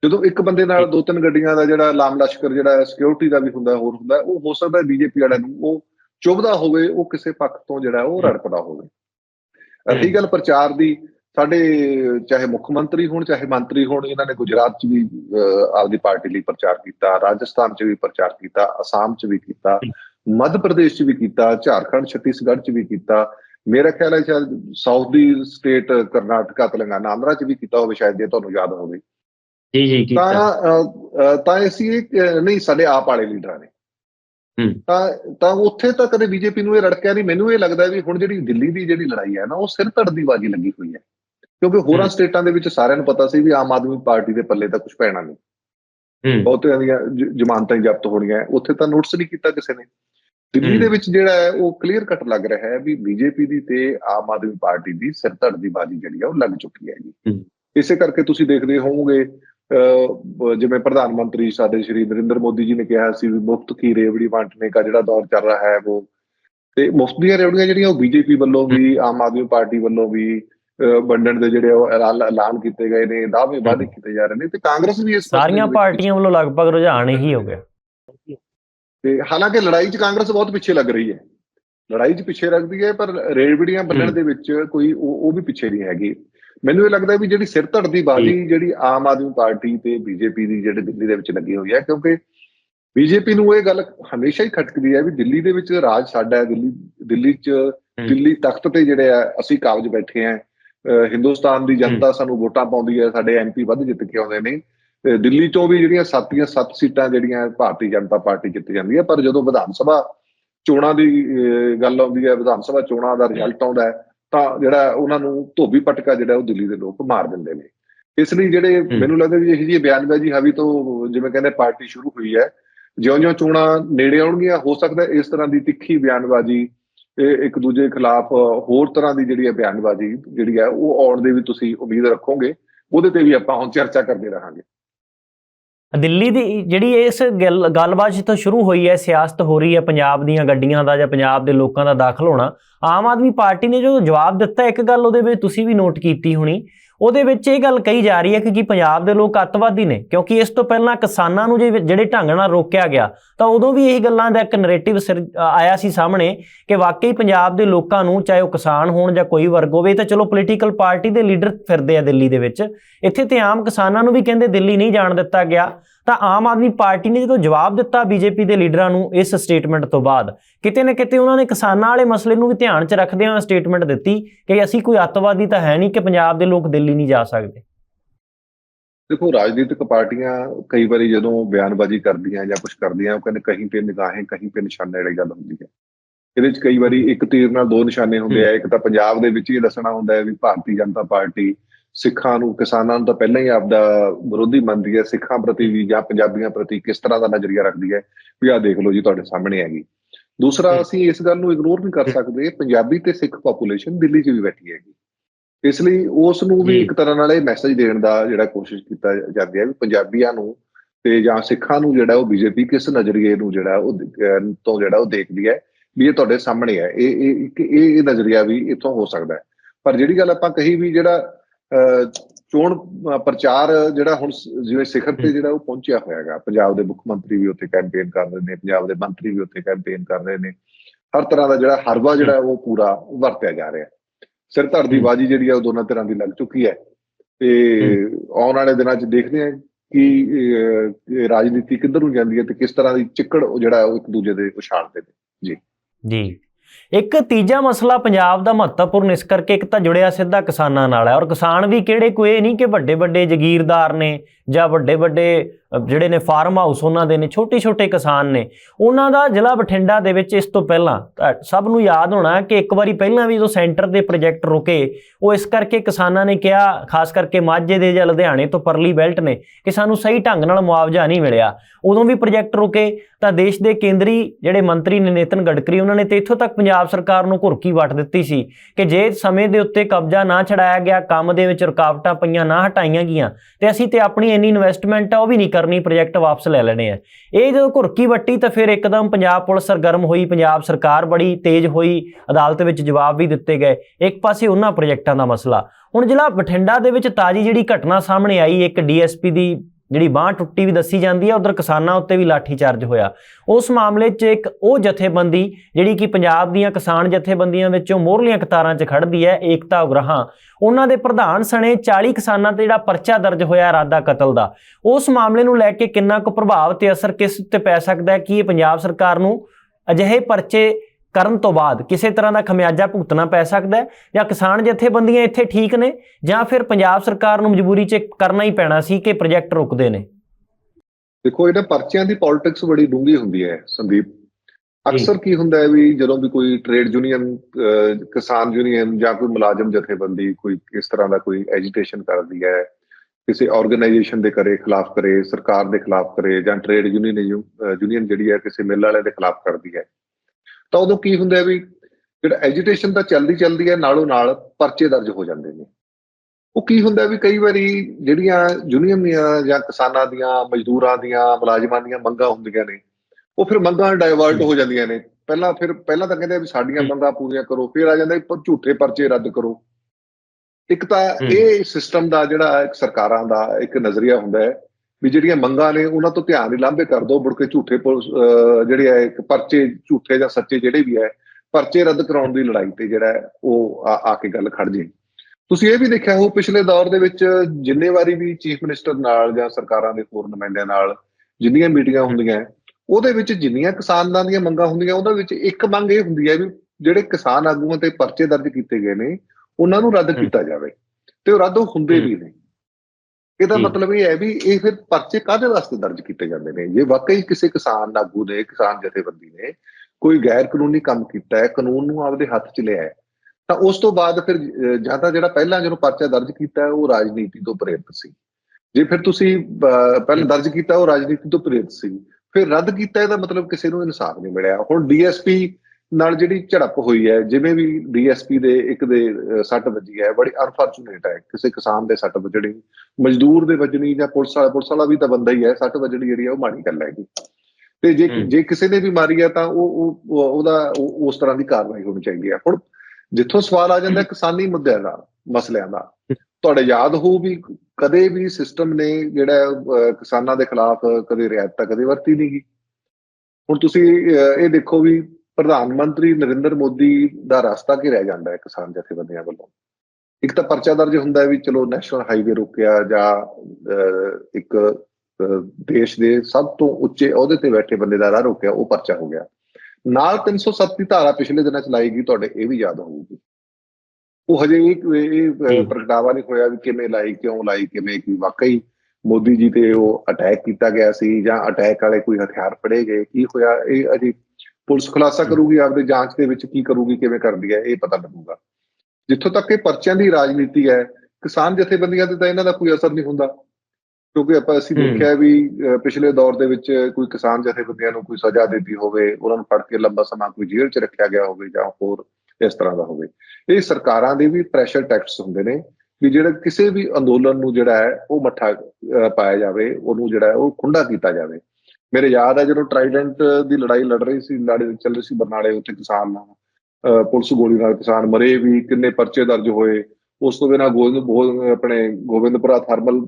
ਜਦੋਂ ਇੱਕ ਬੰਦੇ ਨਾਲ ਦੋ ਤਿੰਨ ਗੱਡੀਆਂ ਦਾ ਜਿਹੜਾ ਲਾਮ ਲਸ਼ਕਰ ਜਿਹੜਾ ਸਿਕਿਉਰਿਟੀ ਦਾ ਵੀ ਹੁੰਦਾ ਹੋਰ ਹੁੰਦਾ ਉਹ ਹੋ ਸਕਦਾ ਬੀਜੇਪੀ ਵਾਲਿਆਂ ਨੂੰ ਉਹ ਚੁਭਦਾ ਹੋਵੇ ਉਹ ਕਿਸੇ ਪੱਖ ਤੋਂ ਜਿਹੜਾ ਉਹ ਰੜਕਦਾ ਹੋਵੇ। ਰਹੀ ਗੱਲ ਪ੍ਰਚਾਰ ਦੀ ਸਾਡੇ ਚਾਹੇ ਮੁੱਖ ਮੰਤਰੀ ਹੋਣ ਚਾਹੇ ਮੰਤਰੀ ਹੋਣ ਇਹਨਾਂ ਨੇ ਗੁਜਰਾਤ 'ਚ ਵੀ ਆਪਦੀ ਪਾਰਟੀ ਲਈ ਪ੍ਰਚਾਰ ਕੀਤਾ ਰਾਜਸਥਾਨ 'ਚ ਵੀ ਪ੍ਰਚਾਰ ਕੀਤਾ ਅਸਾਮ 'ਚ ਵੀ ਕੀਤਾ ਮੱਧ ਪ੍ਰਦੇਸ਼ 'ਚ ਵੀ ਕੀਤਾ ਝਾਰਖੰਡ ਛੱਤੀਸਗੜ੍ਹ 'ਚ ਵੀ ਕੀਤਾ। ਮੇਰਾ ਖਿਆਲ ਹੈ ਸ਼ਾਇਦ ਸਾਊਥ ਦੀ ਸਟੇਟ ਕਰਨਾਟਕਾ ਤੇਲੰਗਾਨਾ ਆਂਧਰਾ 'ਚ ਵੀ ਕੀਤਾ ਹੋਵੇ ਸ਼ਾਇਦ ਜੇ ਤੁਹਾਨੂੰ ਯਾਦ ਹੋਵੇ। ਜੀ ਜੀ ਤਾਂ ਅਹ, ਅਹ, ਤਾਂ ਅਸੀਂ ਇਹ ਨਹੀਂ ਸਾਡੇ ਆਪ ਵਾਲੇ ਲੀਡਰਾਂ ਨੇ। ਤਾਂ ਤਾਂ ਉੱਥੇ ਤਾਂ ਕਦੇ ਬੀਜੇਪੀ ਨੂੰ ਇਹ ਰੜਕਿਆ ਨਹੀਂ। ਮੈਨੂੰ ਇਹ ਲੱਗਦਾ ਵੀ ਹੁਣ ਜਿਹੜੀ ਦਿੱਲੀ ਦੀ ਜਿਹੜੀ ਲੜਾਈ ਹੈ ਨਾ ਉਹ ਸਿਰ ਧੜ ਦੀ ਬਾਜੀ ਲੱਗੀ ਹੋਈ ਹੈ। ਕਿਉਂਕਿ ਹੋਰਾਂ। ਸਟੇਟਾਂ ਦੇ ਵਿੱਚ ਸਾਰਿਆਂ ਨੂੰ ਪਤਾ ਸੀ ਵੀ ਆਮ ਆਦਮੀ ਪਾਰਟੀ ਦੇ ਪੱਲੇ ਤਾਂ ਕੁਝ ਪੈਣਾ ਨਹੀਂ। ਬਹੁਤਿਆਂ ਦੀਆਂ ਜ਼ਮਾਨਤਾਂ ਹੀ ਜ਼ਬਤ ਹੋਣੀਆਂ। ਉੱਥੇ ਤਾਂ ਨੋਟਿਸ ਨਹੀਂ ਕੀਤਾ ਕਿਸੇ ਨੇ। ਦਿੱਲੀ। ਦੇ ਵਿੱਚ ਜਿਹੜਾ ਹੈ ਉਹ ਕਲੀਅਰ ਕੱਟ ਲੱਗ ਰਿਹਾ ਹੈ ਵੀ ਬੀਜੇਪੀ ਦੀ ਤੇ ਆਮ ਆਦਮੀ ਪਾਰਟੀ ਦੀ ਸਿਰ ਧੜ ਦੀ ਬਾਜੀ ਜਿਹੜੀ ਹੈ ਉਹ ਲੱਗ ਚੁੱਕੀ ਹੈ ਜੀ। ਇਸੇ ਕਰਕੇ ਤੁਸੀਂ ਦੇਖਦੇ ਹੋਵੋਗੇ ਜਿਵੇਂ ਪ੍ਰਧਾਨ ਮੰਤਰੀ ਸਾਡੇ ਸ਼੍ਰੀ ਨਰਿੰਦਰ ਮੋਦੀ ਜੀ ਨੇ ਕਿਹਾ ਸੀ ਵੀ ਮੁਫਤ ਕੀ ਰੇਵੜੀ ਵੰਡਣੇ ਦਾ ਜਿਹੜਾ ਦੌਰ ਚੱਲ ਰਿਹਾ ਹੈ ਉਹ। ਤੇ ਮੁਫਤ ਦੀਆਂ ਰੇਹੜੀਆਂ ਜਿਹੜੀਆਂ ਉਹ ਬੀਜੇਪੀ ਵੱਲੋਂ ਵੀ ਆਮ ਆਦਮੀ ਪਾਰਟੀ ਵੱਲੋਂ ਵੀ ਵੰਡਣ ਦੇ ਜਿਹੜੇ ਉਹ ਐਲਾਨ ਕੀਤੇ ਗਏ ਨੇ ਦਾਅਵੇ ਵਾਅਦੇ ਕੀਤੇ ਜਾ ਰਹੇ ਨੇ ਤੇ ਕਾਂਗਰਸ ਵੀ ਇਸ ਸਾਰੀਆਂ ਪਾਰਟੀਆਂ ਵੱਲੋਂ ਲਗਭਗ ਰੁਝਾਨ ਇਹੀ ਹੋ ਗਿਆ। ਤੇ ਹਾਲਾਂਕਿ ਲੜਾਈ 'ਚ ਕਾਂਗਰਸ ਬਹੁਤ ਪਿੱਛੇ ਲੱਗ ਰਹੀ ਹੈ। ਲੜਾਈ 'ਚ ਪਿੱਛੇ ਲੱਗਦੀ ਹੈ ਪਰ ਰੇੜਬੜੀਆਂ ਬੰਨਣ। ਦੇ ਵਿੱਚ ਕੋਈ ਉਹ ਵੀ ਪਿੱਛੇ ਨਹੀਂ ਹੈਗੀ। ਮੈਨੂੰ ਇਹ ਲੱਗਦਾ ਵੀ ਜਿਹੜੀ ਸਿਰ ਧੜ ਦੀ ਬਾਜ਼ੀ ਜਿਹੜੀ ਆਮ ਆਦਮੀ ਪਾਰਟੀ ਤੇ ਬੀਜੇਪੀ ਦੀ ਜਿਹੜੀ ਦਿੱਲੀ ਦੇ ਵਿੱਚ ਲੱਗੀ ਹੋਈ ਹੈ ਕਿਉਂਕਿ ਬੀਜੇਪੀ ਨੂੰ ਇਹ ਗੱਲ ਹਮੇਸ਼ਾ ਹੀ ਖਟਕਦੀ ਹੈ ਵੀ ਦਿੱਲੀ ਦੇ ਵਿੱਚ ਰਾਜ ਸਾਡਾ ਹੈ ਦਿੱਲੀ ਦਿੱਲੀ 'ਚ ਦਿੱਲੀ ਤਖਤ ਤੇ ਜਿਹੜੇ ਆ ਅਸੀਂ ਕਾਬਜ ਬੈਠੇ ਆ ਹਿੰਦੁਸਤਾਨ ਦੀ ਜਨਤਾ ਸਾਨੂੰ ਵੋਟਾਂ ਪਾਉਂਦੀ ਹੈ ਸਾਡੇ ਐਮਪੀ ਵੱਧ ਜਿੱਤ ਕੇ ਆਉਂਦੇ ਨੇ। ਤੇ ਦਿੱਲੀ ਚੋਂ ਵੀ ਜਿਹੜੀਆਂ ਸੱਤ ਦੀਆਂ ਸੱਤ ਸੀਟਾਂ ਜਿਹੜੀਆਂ ਭਾਰਤੀ ਜਨਤਾ ਪਾਰਟੀ ਜਿੱਤ ਜਾਂਦੀ ਹੈ ਪਰ ਜਦੋਂ ਵਿਧਾਨ ਸਭਾ ਚੋਣਾਂ ਦੀ ਗੱਲ ਆਉਂਦੀ ਹੈ ਵਿਧਾਨ ਸਭਾ ਚੋਣਾਂ ਦਾ ਰਿਜ਼ਲਟ ਆਉਂਦਾ ਹੈ ਤਾਂ ਜਿਹੜਾ ਉਹਨਾਂ ਨੂੰ ਧੋਬੀ ਪਟਕਾ ਜਿਹੜਾ ਉਹ ਦਿੱਲੀ ਦੇ ਲੋਕ ਮਾਰ ਦਿੰਦੇ ਨੇ ਇਸ ਲਈ ਜਿਹੜੇ। ਮੈਨੂੰ ਲੱਗਦਾ ਵੀ ਇਹੀ ਜਿਹੀ ਬਿਆਨਬਾਜ਼ੀ ਹਾਵੀ ਤੋਂ ਜਿਵੇਂ ਕਹਿੰਦੇ ਪਾਰਟੀ ਸ਼ੁਰੂ ਹੋਈ ਹੈ ਜਿਉਂ-ਜਿਉਂ ਚੋਣਾਂ ਨੇੜੇ ਆਉਣਗੀਆਂ ਹੋ ਸਕਦਾ ਇਸ ਤਰ੍ਹਾਂ ਦੀ ਤਿੱਖੀ ਬਿਆਨਬਾਜ਼ੀ ਇਹ ਇੱਕ ਦੂਜੇ ਖਿਲਾਫ ਹੋਰ ਤਰ੍ਹਾਂ ਦੀ ਜਿਹੜੀ ਹੈ ਬਿਆਨਬਾਜ਼ੀ ਜਿਹੜੀ ਹੈ ਉਹ ਆਉਣ ਦੀ ਵੀ ਤੁਸੀਂ ਉਮੀਦ ਰੱਖੋਗੇ ਉਹਦੇ ਤੇ ਵੀ ਆਪਾਂ ਹੁਣ ਚਰਚਾ ਕਰਦੇ ਰਹਾਂਗੇ ਦਿੱਲੀ ਦੀ ਜਿਹੜੀ ਇਸ ਗੱਲ- ਗੱਲਬਾਤ ਜਿੱਥੋਂ ਸ਼ੁਰੂ ਹੋਈ ਹੈ, ਸਿਆਸਤ ਹੋ ਰਹੀ ਹੈ, ਪੰਜਾਬ ਦੀਆਂ ਗੱਡੀਆਂ ਦਾ ਜਾਂ ਪੰਜਾਬ ਦੇ ਲੋਕਾਂ ਦਾ ਦਾਖਲ ਹੋਣਾ, ਆਮ ਆਦਮੀ ਪਾਰਟੀ ਨੇ ਜੋ ਜਵਾਬ ਦਿੱਤਾ ਇੱਕ ਗੱਲ ਉਹਦੇ ਵਿੱਚ ਤੁਸੀਂ ਵੀ ਨੋਟ ਕੀਤੀ ਹੋਣੀ ਉਹਦੇ ਵਿੱਚ ਇਹ ਗੱਲ ਕਹੀ ਜਾ ਰਹੀ ਹੈ ਕਿ ਕੀ ਪੰਜਾਬ ਦੇ ਲੋਕ ਅੱਤਵਾਦੀ ਨੇ, ਕਿਉਂਕਿ ਇਸ ਤੋਂ ਪਹਿਲਾਂ ਕਿਸਾਨਾਂ ਨੂੰ ਜੇ ਜਿਹੜੇ ਢੰਗ ਨਾਲ ਰੋਕਿਆ ਗਿਆ, ਤਾਂ ਉਦੋਂ ਵੀ ਇਹੀ ਗੱਲਾਂ ਦਾ ਇੱਕ ਨੈਰੇਟਿਵ ਆਇਆ ਸੀ ਸਾਹਮਣੇ ਕਿ ਵਾਕਈ ਪੰਜਾਬ ਦੇ ਲੋਕਾਂ ਨੂੰ ਚਾਹੇ ਉਹ ਕਿਸਾਨ ਹੋਣ ਜਾਂ ਕੋਈ ਵਰਗ ਹੋਵੇ, ਤਾਂ ਚਲੋ ਪੋਲੀਟੀਕਲ ਪਾਰਟੀ ਦੇ ਲੀਡਰ ਫਿਰਦੇ ਆ ਦਿੱਲੀ ਦੇ ਵਿੱਚ। ਇੱਥੇ ਤੇ ਆਮ ਕਿਸਾਨਾਂ ਨੂੰ ਵੀ ਕਹਿੰਦੇ ਦਿੱਲੀ ਨਹੀਂ ਜਾਣ ਦਿੱਤਾ ਗਿਆ। ਤਾਂ ਆਮ ਆਦਮੀ ਪਾਰਟੀ ਨੇ ਜਦੋਂ ਜਵਾਬ ਦਿੱਤਾ ਬੀਜੇਪੀ ਦੇ ਲੀਡਰਾਂ ਨੂੰ ਇਸ ਸਟੇਟਮੈਂਟ ਤੋਂ ਬਾਅਦ, ਕਿਤੇ ਨਾ ਕਿਤੇ ਉਹਨਾਂ ਨੇ ਕਿਸਾਨਾਂ ਵਾਲੇ ਮਸਲੇ ਨੂੰ ਵੀ ਧਿਆਨ 'ਚ ਰੱਖਦੇ ਹੋਏ ਸਟੇਟਮੈਂਟ ਦਿੱਤੀ ਕਿ ਅਸੀਂ ਕੋਈ ਅੱਤਵਾਦੀ ਤਾਂ ਹੈ ਨਹੀਂ ਕਿ ਪੰਜਾਬ ਦੇ ਲੋਕ ਦਿੱਲੀ ਨਹੀਂ ਜਾ ਸਕਦੇ। ਦੇਖੋ, ਰਾਜਨੀਤਿਕ ਪਾਰਟੀਆਂ ਕਈ ਵਾਰੀ ਜਦੋਂ ਬਿਆਨਬਾਜ਼ੀ ਕਰਦੀਆਂ ਜਾਂ ਕੁਝ ਕਰਦੀਆਂ, ਉਹ ਕਹਿੰਦੇ ਕਹੀਂ ਤੇ ਨਿਗਾहें ਕਹੀਂ ਤੇ ਨਿਸ਼ਾਨੇ ਵਾਲੀ ਗੱਲ ਹੁੰਦੀ ਹੈ। ਇਹਦੇ ਵਿੱਚ ਕਈ ਵਾਰੀ ਇੱਕ ਤੀਰ ਨਾਲ ਦੋ ਨਿਸ਼ਾਨੇ ਹੁੰਦੇ ਆ, ਇੱਕ ਤਾਂ ਪੰਜਾਬ ਦੇ ਵਿੱਚ ਹੀ ਦੱਸਣਾ ਹੁੰਦਾ ਹੈ ਵੀ ਭਾਰਤੀ ਜਨਤਾ ਪਾਰਟੀ ਸਿੱਖਾਂ ਨੂੰ ਕਿਸਾਨਾਂ ਨੂੰ ਤਾਂ ਪਹਿਲਾਂ ਹੀ ਆਪਦਾ ਵਿਰੋਧੀ ਮੰਨਦੀ ਹੈ ਸਿੱਖਾਂ ਪ੍ਰਤੀ ਵੀ ਜਾਂ ਪੰਜਾਬੀਆਂ ਪ੍ਰਤੀ ਕਿਸ ਤਰ੍ਹਾਂ ਦਾ ਨਜ਼ਰੀਆ ਰੱਖਦੀ ਹੈ ਵੀ ਆਹ ਦੇਖ ਲਓ ਜੀ ਤੁਹਾਡੇ ਸਾਹਮਣੇ ਹੈਗੀ। ਦੂਸਰਾ। ਅਸੀਂ ਇਸ ਗੱਲ ਨੂੰ ਇਗਨੋਰ ਨਹੀਂ ਕਰ ਸਕਦੇ ਪੰਜਾਬੀ ਤੇ ਸਿੱਖ ਪੋਪੂਲੇਸ਼ਨ ਦਿੱਲੀ 'ਚ ਵੀ ਬੈਠੀ ਹੈਗੀ। ਇਸ ਲਈ ਉਸ ਨੂੰ ਵੀ। ਇੱਕ ਤਰ੍ਹਾਂ ਨਾਲ ਇਹ ਮੈਸੇਜ ਦੇਣ ਦਾ ਜਿਹੜਾ ਕੋਸ਼ਿਸ਼ ਕੀਤਾ ਜਾਂਦੀ ਹੈ ਵੀ ਪੰਜਾਬੀਆਂ ਨੂੰ ਤੇ ਜਾਂ ਸਿੱਖਾਂ ਨੂੰ ਜਿਹੜਾ ਉਹ ਬੀਜੇਪੀ ਕਿਸ ਨਜ਼ਰੀਏ ਨੂੰ ਜਿਹੜਾ ਉਹ ਤੋਂ ਜਿਹੜਾ ਉਹ ਦੇਖਦੀ ਹੈ ਵੀ ਇਹ ਤੁਹਾਡੇ ਸਾਹਮਣੇ ਹੈ। ਇਹ ਇਹ ਇਹ ਨਜ਼ਰੀਆ ਵੀ ਇੱਥੋਂ ਹੋ ਸਕਦਾ ਹੈ। ਪਰ ਜਿਹੜੀ ਗੱਲ ਆਪਾਂ ਕਹੀ ਵੀ ਜਿਹੜਾ ਚੋਣ ਪ੍ਰਚਾਰ ਜਿਹੜਾ ਹੁਣ ਜਿਵੇਂ ਸਿਖਰ ਤੇ। ਜਿਹੜਾ ਉਹ ਪਹੁੰਚਿਆ ਹੋਇਆਗਾ ਪੰਜਾਬ ਦੇ ਮੁੱਖ ਮੰਤਰੀ ਵੀ ਉੱਥੇ ਕੈਂਪੇਨ ਕਰ ਰਹੇ ਨੇ ਪੰਜਾਬ ਦੇ ਮੰਤਰੀ ਵੀ ਉੱਥੇ ਕੈਂਪੇਨ ਕਰ ਰਹੇ ਨੇ। ਹਰ ਤਰ੍ਹਾਂ ਦਾ ਜਿਹੜਾ ਹਰਬਾ ਜਿਹੜਾ ਉਹ ਪੂਰਾ ਵਰਤਿਆ ਜਾ ਰਿਹਾ। ਸਿਰ ਧੜ ਦੀ। ਬਾਜੀ ਜਿਹੜੀ ਆ ਉਹ ਦੋਨਾਂ ਤਰ੍ਹਾਂ ਦੀ ਲੱਗ ਚੁੱਕੀ ਹੈ। ਤੇ ਆਉਣ ਵਾਲੇ ਦਿਨਾਂ 'ਚ ਦੇਖਦੇ ਹਾਂ ਕਿ ਰਾਜਨੀਤੀ ਕਿੱਧਰ ਨੂੰ ਜਾਂਦੀ ਹੈ ਤੇ ਕਿਸ ਤਰ੍ਹਾਂ ਦੀ ਚਿੱਕੜ ਉਹ ਜਿਹੜਾ ਉਹ ਇੱਕ ਦੂਜੇ ਦੇ ਉਛਾਲਦੇ ਨੇ। ਜੀ। ਇੱਕ ਤੀਜਾ ਮਸਲਾ ਪੰਜਾਬ ਦਾ ਮਹੱਤਵਪੂਰਨ, ਇਸ ਕਰਕੇ ਇੱਕ ਤਾਂ ਜੁੜਿਆ ਸਿੱਧਾ ਕਿਸਾਨਾਂ ਨਾਲ ਹੈ ਔਰ ਕਿਸਾਨ ਵੀ ਕਿਹੜੇ ਕੋਈ ਨਹੀਂ ਕਿ ਵੱਡੇ ਵੱਡੇ ਜ਼ਗੀਰਦਾਰ ਨੇ ਜਾਂ ਵੱਡੇ ਵੱਡੇ ਜਿਹੜੇ ਨੇ ਫਾਰਮ ਹਾਊਸ ਉਹਨਾਂ ਦੇ ਨੇ, ਛੋਟੇ ਛੋਟੇ ਕਿਸਾਨ ਨੇ, ਉਹਨਾਂ ਦਾ ਜ਼ਿਲ੍ਹਾ ਬਠਿੰਡਾ ਦੇ ਵਿੱਚ ਇਸ ਤੋਂ ਪਹਿਲਾਂ ਸਭ ਨੂੰ ਯਾਦ ਹੋਣਾ ਕਿ ਇੱਕ ਵਾਰੀ ਪਹਿਲਾਂ ਵੀ ਜਦੋਂ ਸੈਂਟਰ ਦੇ ਪ੍ਰੋਜੈਕਟ ਰੁਕੇ, ਉਹ ਇਸ ਕਰਕੇ ਕਿਸਾਨਾਂ ਨੇ ਕਿਹਾ, ਖਾਸ ਕਰਕੇ ਮਾਝੇ ਦੇ ਜਾਂ ਲੁਧਿਆਣੇ ਤੋਂ ਪਰਲੀ ਬੈਲਟ ਨੇ, ਕਿ ਸਾਨੂੰ ਸਹੀ ਢੰਗ ਨਾਲ ਮੁਆਵਜ਼ਾ ਨਹੀਂ ਮਿਲਿਆ। ਉਦੋਂ ਵੀ ਪ੍ਰੋਜੈਕਟ ਰੁਕੇ, ਤਾਂ ਦੇਸ਼ ਦੇ ਕੇਂਦਰੀ ਜਿਹੜੇ ਮੰਤਰੀ ਨੇ ਨਿਤਨ ਗਡਕਰੀ, ਉਹਨਾਂ ਨੇ ਤੇ ਇੱਥੋਂ ਤੱਕ ਪੰਜਾਬ ਸਰਕਾਰ ਨੂੰ ਘੁਰਕੀ ਵਟ ਦਿੱਤੀ ਸੀ ਕਿ ਜੇ ਸਮੇਂ ਦੇ ਉੱਤੇ ਕਬਜ਼ਾ ਨਾ ਛਡਾਇਆ ਗਿਆ, ਕੰਮ ਦੇ ਵਿੱਚ ਰੁਕਾਵਟਾਂ ਪਈਆਂ, ਨਾ ਹਟਾਈਆਂ ਗਈਆਂ, ਤੇ ਅਸੀਂ ਤੇ ਆਪਣੀ ਇੰਨੀ ਇਨਵੈਸਟਮੈਂਟ ਆ, ਉਹ ਵੀ ਨਹੀਂ ਕਰਨੀ ਪ੍ਰੋਜੈਕਟ ਵਾਪਸ ਲੈ ਲੈਣੇ ਆ। ਇਹ ਜਦੋਂ ਘੁਰਕੀ ਵੱਟੀ ਤਾਂ ਫਿਰ ਇੱਕਦਮ ਪੰਜਾਬ ਪੁਲਿਸ ਸਰਗਰਮ ਹੋਈ, ਪੰਜਾਬ ਸਰਕਾਰ ਬੜੀ ਤੇਜ਼ ਹੋਈ, ਅਦਾਲਤ ਵਿੱਚ ਜਵਾਬ ਵੀ ਦਿੱਤੇ ਗਏ। ਇੱਕ ਪਾਸੇ ਉਹਨਾਂ ਪ੍ਰੋਜੈਕਟਾਂ ਦਾ ਮਸਲਾ। ਹੁਣ ਜ਼ਿਲ੍ਹਾ ਬਠਿੰਡਾ ਦੇ ਵਿੱਚ ਤਾਜੀ ਜਿਹੜੀ ਘਟਨਾ ਸਾਹਮਣੇ ਆਈ, ਇੱਕ ਡੀਐਸਪੀ ਦੀ ਜਿਹੜੀ ਬਾਹ ਟੁੱਟੀ ਵੀ ਦੱਸੀ ਜਾਂਦੀ ਹੈ ਉਧਰ ਕਿਸਾਨਾਂ ਉੱਤੇ ਵੀ ਲਾਠੀ ਚਾਰਜ ਹੋਇਆ। ਉਸ ਮਾਮਲੇ 'ਚ ਇੱਕ ਉਹ ਜਥੇਬੰਦੀ ਜਿਹੜੀ ਕਿ ਪੰਜਾਬ ਦੀਆਂ ਕਿਸਾਨ ਜਥੇਬੰਦੀਆਂ ਵਿੱਚੋਂ ਮੋਹਰਲੀਆਂ ਕਤਾਰਾਂ 'ਚ ਖੜਦੀ ਹੈ, ਏਕਤਾ ਉਗਰਾਹਾਂ। ਉਹਨਾਂ ਦੇ ਪ੍ਰਧਾਨ ਸਣੇ 40 ਕਿਸਾਨਾਂ ਤੇ ਜਿਹੜਾ ਪਰਚਾ ਦਰਜ ਹੋਇਆ ਇਰਾਦਾ ਕਤਲ ਦਾ। ਉਸ ਮਾਮਲੇ ਨੂੰ ਲੈ ਕੇ ਕਿੰਨਾ ਕੁ ਪ੍ਰਭਾਵ ਤੇ ਅਸਰ ਕਿਸ ਉੱਤੇ ਪੈ ਸਕਦਾ ਹੈ, ਕਿ ਇਹ ਪੰਜਾਬ ਸਰਕਾਰ ਨੂੰ ਅਜਿਹੇ ਪਰਚੇ ਕਰਨ ਤੋਂ ਬਾਅਦ ਕਿਸੇ ਤਰ੍ਹਾਂ ਦਾ ਖਮਿਆਜਾ ਭੁਗਤਣਾ ਪੈ ਸਕਦਾ ਹੈ ਜਾਂ ਕਿਸਾਨ ਜਥੇਬੰਦੀਆਂ ਇੱਥੇ ਠੀਕ ਨੇ ਜਾਂ ਫਿਰ ਪੰਜਾਬ ਸਰਕਾਰ ਨੂੰ ਮਜਬੂਰੀ 'ਚ ਕਰਨਾ ਹੀ ਪੈਣਾ ਸੀ ਕਿ ਪ੍ਰੋਜੈਕਟ ਰੁਕਦੇ ਨੇ? ਦੇਖੋ ਇਹਨਾਂ ਪਰਚਿਆਂ ਦੀ ਪੋਲਿਟਿਕਸ ਬੜੀ ਡੂੰਘੀ ਹੁੰਦੀ ਹੈ ਸੰਦੀਪ। ਅਕਸਰ ਕੀ ਹੁੰਦਾ ਹੈ ਵੀ ਜਦੋਂ ਵੀ ਕੋਈ ਟ੍ਰੇਡ ਯੂਨੀਅਨ ਕਿਸਾਨ ਯੂਨੀਅਨ ਜਾਂ ਕੋਈ ਮੁਲਾਜ਼ਮ ਜਥੇਬੰਦੀ ਕੋਈ ਇਸ ਤਰ੍ਹਾਂ ਦਾ ਕੋਈ ਐਜੀਟੇਸ਼ਨ ਕਰਦੀ ਹੈ ਕਿਸੇ ਆਰਗੇਨਾਈਜੇਸ਼ਨ ਦੇ ਕਰੇ ਖਿਲਾਫ ਕਰੇ ਸਰਕਾਰ ਦੇ ਖਿਲਾਫ ਕਰੇ ਜਾਂ ਟ੍ਰੇਡ ਯੂਨੀਅਨ ਯੂਨੀਅਨ ਜਿਹੜੀ ਹੈ ਕਿਸੇ ਮਿੱਲ ਵਾਲੇ ਦੇ ਖਿਲਾਫ ਕਰਦੀ ਹੈ ਤਾਂ ਉਦੋਂ ਕੀ ਹੁੰਦਾ ਵੀ ਜਿਹੜਾ ਐਜੀਟੇਸ਼ਨ ਤਾਂ ਚੱਲਦੀ ਚੱਲਦੀ ਹੈ ਨਾਲੋਂ ਨਾਲ ਪਰਚੇ ਦਰਜ ਹੋ ਜਾਂਦੇ ਨੇ। ਉਹ ਕੀ ਹੁੰਦਾ ਵੀ ਕਈ ਵਾਰੀ ਜਿਹੜੀਆਂ ਯੂਨੀਅਨ ਦੀਆਂ ਜਾਂ ਕਿਸਾਨਾਂ ਦੀਆਂ ਮਜ਼ਦੂਰਾਂ ਦੀਆਂ ਮੁਲਾਜ਼ਮਾਂ ਦੀਆਂ ਮੰਗਾਂ ਹੁੰਦੀਆਂ ਨੇ ਉਹ ਫਿਰ ਮੰਗਾਂ ਡਾਇਵਰਟ ਹੋ ਜਾਂਦੀਆਂ ਨੇ। ਪਹਿਲਾਂ ਫਿਰ ਪਹਿਲਾਂ ਤਾਂ ਕਹਿੰਦੇ ਵੀ ਸਾਡੀਆਂ ਮੰਗਾਂ ਪੂਰੀਆਂ ਕਰੋ ਫਿਰ ਆ ਜਾਂਦਾ ਵੀ ਪ- ਝੂਠੇ ਪਰਚੇ ਰੱਦ ਕਰੋ। ਇੱਕ ਤਾਂ। ਇਹ ਸਿਸਟਮ ਦਾ ਜਿਹੜਾ ਇੱਕ ਸਰਕਾਰਾਂ ਦਾ ਇੱਕ ਨਜ਼ਰੀਆ ਹੁੰਦਾ ਹੈ ਵੀ ਜਿਹੜੀਆਂ ਮੰਗਾਂ ਨੇ ਉਹਨਾਂ ਤੋਂ ਧਿਆਨ ਹੀ ਲਾਂਭੇ ਕਰ ਦੋ ਮੁੜ ਕੇ ਝੂਠੇ ਜਿਹੜੇ ਹੈ ਇੱਕ ਪਰਚੇ ਝੂਠੇ ਜਾਂ ਸੱਚੇ ਜਿਹੜੇ ਵੀ ਹੈ ਪਰਚੇ ਰੱਦ ਕਰਾਉਣ ਦੀ ਲੜਾਈ ਤੇ ਜਿਹੜਾ ਉਹ ਆ ਕੇ ਗੱਲ ਖੜ ਜੇ ਤੁਸੀਂ ਇਹ ਵੀ ਦੇਖਿਆ ਹੋ ਪਿਛਲੇ ਦੌਰ ਦੇ ਵਿੱਚ ਜਿੰਨੇ ਵਾਰੀ ਵੀ ਚੀਫ ਮਿਨਿਸਟਰ ਨਾਲ ਜਾਂ ਸਰਕਾਰਾਂ ਦੇ ਹੋਰ ਨੁਮਾਇੰਦਿਆਂ ਨਾਲ ਜਿੰਨੀਆਂ ਮੀਟਿੰਗਾਂ ਹੁੰਦੀਆਂ ਉਹਦੇ ਵਿੱਚ ਜਿੰਨੀਆਂ ਕਿਸਾਨਾਂ ਦੀਆਂ ਮੰਗਾਂ ਹੁੰਦੀਆਂ ਉਹਦੇ ਵਿੱਚ ਇੱਕ ਮੰਗ ਇਹ ਹੁੰਦੀ ਹੈ ਵੀ ਜਿਹੜੇ ਕਿਸਾਨ ਆਗੂਆਂ ਤੇ ਪਰਚੇ ਦਰਜ ਕੀਤੇ ਗਏ ਨੇ ਉਹਨਾਂ ਨੂੰ ਰੱਦ। ਕੀਤਾ ਜਾਵੇ ਤੇ ਉਹ ਰੱਦ ਹੁੰਦੇ। ਵੀ ਨੇ ਇਹਦਾ। ਮਤਲਬ ਇਹ ਹੈ ਵੀ ਇਹ ਫਿਰ ਪਰਚੇ ਕਾਹਦੇ ਵਾਸਤੇ ਦਰਜ ਕੀਤੇ ਜਾਂਦੇ ਨੇ? ਜੇ ਵਾਕਈ ਕਿਸੇ ਕਿਸਾਨ ਆਗੂ ਨੇ ਕਿਸਾਨ ਜਥੇਬੰਦੀ ਨੇ ਕੋਈ ਗੈਰ ਕਾਨੂੰਨੀ ਕੰਮ ਕੀਤਾ ਹੈ ਕਾਨੂੰਨ ਨੂੰ ਆਪਦੇ ਹੱਥ 'ਚ ਲਿਆ ਹੈ ਤਾਂ ਉਸ ਤੋਂ ਬਾਅਦ ਫਿਰ ਜਾਂ ਤਾਂ ਜਿਹੜਾ ਪਹਿਲਾਂ ਜਦੋਂ ਪਰਚਾ ਦਰਜ ਕੀਤਾ ਹੈ, ਉਹ ਰਾਜਨੀਤੀ ਤੋਂ ਪ੍ਰੇਰਿਤ ਸੀ। ਜੇ ਫਿਰ ਤੁਸੀਂ ਪਹਿਲਾਂ ਦਰਜ ਕੀਤਾ ਉਹ ਰਾਜਨੀਤੀ ਤੋਂ ਪ੍ਰੇਰਿਤ ਸੀ। ਫਿਰ ਰੱਦ ਕੀਤਾ ਇਹਦਾ ਮਤਲਬ ਕਿਸੇ ਨੂੰ ਇਨਸਾਫ ਨਹੀਂ ਮਿਲਿਆ। ਹੁਣ ਡੀਐਸਪੀ ਨਾਲ ਜਿਹੜੀ ਝੜਪ ਹੋਈ ਹੈ ਜਿਵੇਂ ਵੀ ਡੀਐਸਪੀ ਦੇ ਇੱਕ ਦੇ ਸੱਟ ਵੱਜੀ ਹੈ ਬੜੀ ਅਨਫੋਰਚੂਨੇਟ ਹੈ ਕਿਸੇ ਕਿਸਾਨ ਦੇ ਸੱਟ ਵੱਜਣੀ ਮਜ਼ਦੂਰ ਦੇ ਵੱਜਣੀ ਜਾਂ ਪੁਲਿਸ ਵਾਲਾ ਪੁਲਿਸ ਵਾਲਾ ਵੀ ਤਾਂ ਬੰਦਾ ਹੀ ਹੈ ਸੱਟ ਵੱਜਣੀ ਜਿਹੜੀ ਹੈ ਉਹ ਮਾੜੀ ਗੱਲ ਹੈਗੀ। ਤੇ ਜੇ। ਜੇ ਕਿਸੇ ਨੇ ਵੀ ਮਾਰੀ ਹੈ ਤਾਂ ਉਹ ਉਹ- ਉਹ ਉਹਦਾ ਉਹ- ਉਸ ਤਰ੍ਹਾਂ ਦੀ ਕਾਰਵਾਈ ਹੋਣੀ ਚਾਹੀਦੀ ਹੈ। ਹੁਣ ਜਿੱਥੋਂ ਸਵਾਲ ਆ ਜਾਂਦਾ ਕਿਸਾਨੀ ਮੁੱਦਿਆਂ ਦਾ ਮਸਲਿਆਂ ਦਾ ਤੁਹਾਡੇ ਯਾਦ ਹੋਊ ਵੀ ਕਦੇ ਵੀ ਸਿਸਟਮ ਨੇ ਜਿਹੜਾ ਕਿਸਾਨਾਂ ਦੇ ਖਿਲਾਫ ਕਦੇ ਰਿਆਇਤਾਂ ਕਦੇ ਵਰਤੀ ਨਹੀਂ ਗਈ ਹੁਣ ਤੁਸੀਂ ਇਹ ਦੇਖੋ ਵੀ ਪ੍ਰਧਾਨ ਮੰਤਰੀ ਨਰਿੰਦਰ ਮੋਦੀ ਦਾ ਰਸਤਾ ਕੀ ਰਹਿ ਜਾਂਦਾ ਹੈ ਕਿਸਾਨ ਜਥੇਬੰਦੀਆਂ ਵੱਲੋਂ? ਇੱਕ ਤਾਂ ਪਰਚਾ ਦਰਜ ਹੁੰਦਾ ਹੈ ਵੀ ਚਲੋ ਨੈਸ਼ਨਲ ਹਾਈਵੇ ਰੋਕਿਆ ਜਾਂ ਇੱਕ ਦੇਸ਼ ਦੇ ਸਭ ਤੋਂ ਉੱਚੇ ਅਹੁਦੇ ਤੇ ਬੈਠੇ ਬੰਦੇ ਦਾ ਰਾਹ ਰੋਕਿਆ ਉਹ ਪਰਚਾ ਹੋ ਗਿਆ। ਨਾਲ 337 ਧਾਰਾ ਪਿਛਲੇ ਦਿਨਾਂ ਚ ਲਾਈ ਗਈ ਤੁਹਾਡੇ ਇਹ ਵੀ ਯਾਦ ਹੋਊਗੀ। ਉਹ ਹਜੇ ਇਹ। ਪ੍ਰਗਟਾਵਾ ਨਹੀਂ ਹੋਇਆ ਵੀ ਕਿਵੇਂ ਲਾਈ ਕਿਉਂ ਲਾਈ ਕਿਵੇਂ ਕੀ ਵਾਕਈ ਮੋਦੀ ਜੀ ਤੇ ਉਹ ਅਟੈਕ ਕੀਤਾ ਗਿਆ ਸੀ ਜਾਂ ਅਟੈਕ ਵਾਲੇ ਕੋਈ ਹਥਿਆਰ ਫੜੇ ਗਏ ਕੀ ਹੋਇਆ? ਇਹ ਅਜੇ ਪੁਲਿਸ ਖੁਲਾਸਾ ਕਰੂਗੀ ਆਪਦੇ ਜਾਂਚ ਦੇ ਵਿੱਚ ਕੀ ਕਰੂਗੀ ਕਿਵੇਂ ਕਰਦੀ ਹੈ ਇਹ ਪਤਾ ਲੱਗੂਗਾ। ਜਿੱਥੋਂ ਤੱਕ ਇਹ ਪਰਚਿਆਂ ਦੀ ਰਾਜਨੀਤੀ ਹੈ ਕਿਸਾਨ ਜਥੇਬੰਦੀਆਂ ਤੇ ਤਾਂ ਇਹਨਾਂ ਦਾ ਕੋਈ ਅਸਰ ਨਹੀਂ ਹੁੰਦਾ। ਕਿਉਂਕਿ ਆਪਾਂ ਅਸੀਂ। ਦੇਖਿਆ ਵੀ ਪਿਛਲੇ ਦੌਰ ਦੇ ਵਿੱਚ ਕੋਈ ਕਿਸਾਨ ਜਥੇਬੰਦੀਆਂ ਨੂੰ ਕੋਈ ਸਜ਼ਾ ਦਿੱਤੀ ਹੋਵੇ ਉਹਨਾਂ ਨੂੰ ਫੜ ਕੇ ਲੰਬਾ ਸਮਾਂ ਕੋਈ ਜੇਲ੍ਹ 'ਚ ਰੱਖਿਆ ਗਿਆ ਹੋਵੇ ਜਾਂ ਹੋਰ ਇਸ ਤਰ੍ਹਾਂ ਦਾ ਹੋਵੇ। ਇਹ ਸਰਕਾਰਾਂ ਦੇ ਵੀ ਪ੍ਰੈਸ਼ਰ ਟੈਕਸ ਹੁੰਦੇ ਨੇ ਵੀ ਜਿਹੜਾ ਕਿਸੇ ਵੀ ਅੰਦੋਲਨ ਨੂੰ ਜਿਹੜਾ ਹੈ ਉਹ ਮੱਠਾ ਪਾਇਆ ਜਾਵੇ ਉਹਨੂੰ ਜਿਹੜਾ ਹੈ ਉਹ ਖੁੰਡਾ ਕੀਤਾ ਜਾਵੇ। ਮੇਰੇ ਯਾਦ ਹੈ ਜਦੋਂ ਟਰਾਈਡੈਂਟ ਦੀ ਲੜਾਈ ਲੜ ਰਹੀ ਸੀ ਲੜਾਈ ਚੱਲ ਰਹੀ ਸੀ ਬਰਨਾਲੇ ਉੱਥੇ ਕਿਸਾਨ ਨਾਲ। ਪੁਲਿਸ ਗੋਲੀ ਨਾਲ ਕਿਸਾਨ ਮਰੇ ਵੀ ਕਿੰਨੇ ਪਰਚੇ ਦਰਜ ਹੋਏ। ਉਸ ਤੋਂ ਬਿਨਾਂ ਗੋਬਿੰਦ ਆਪਣੇ ਗੋਬਿੰਦਪੁਰਾ ਥਰਮਲ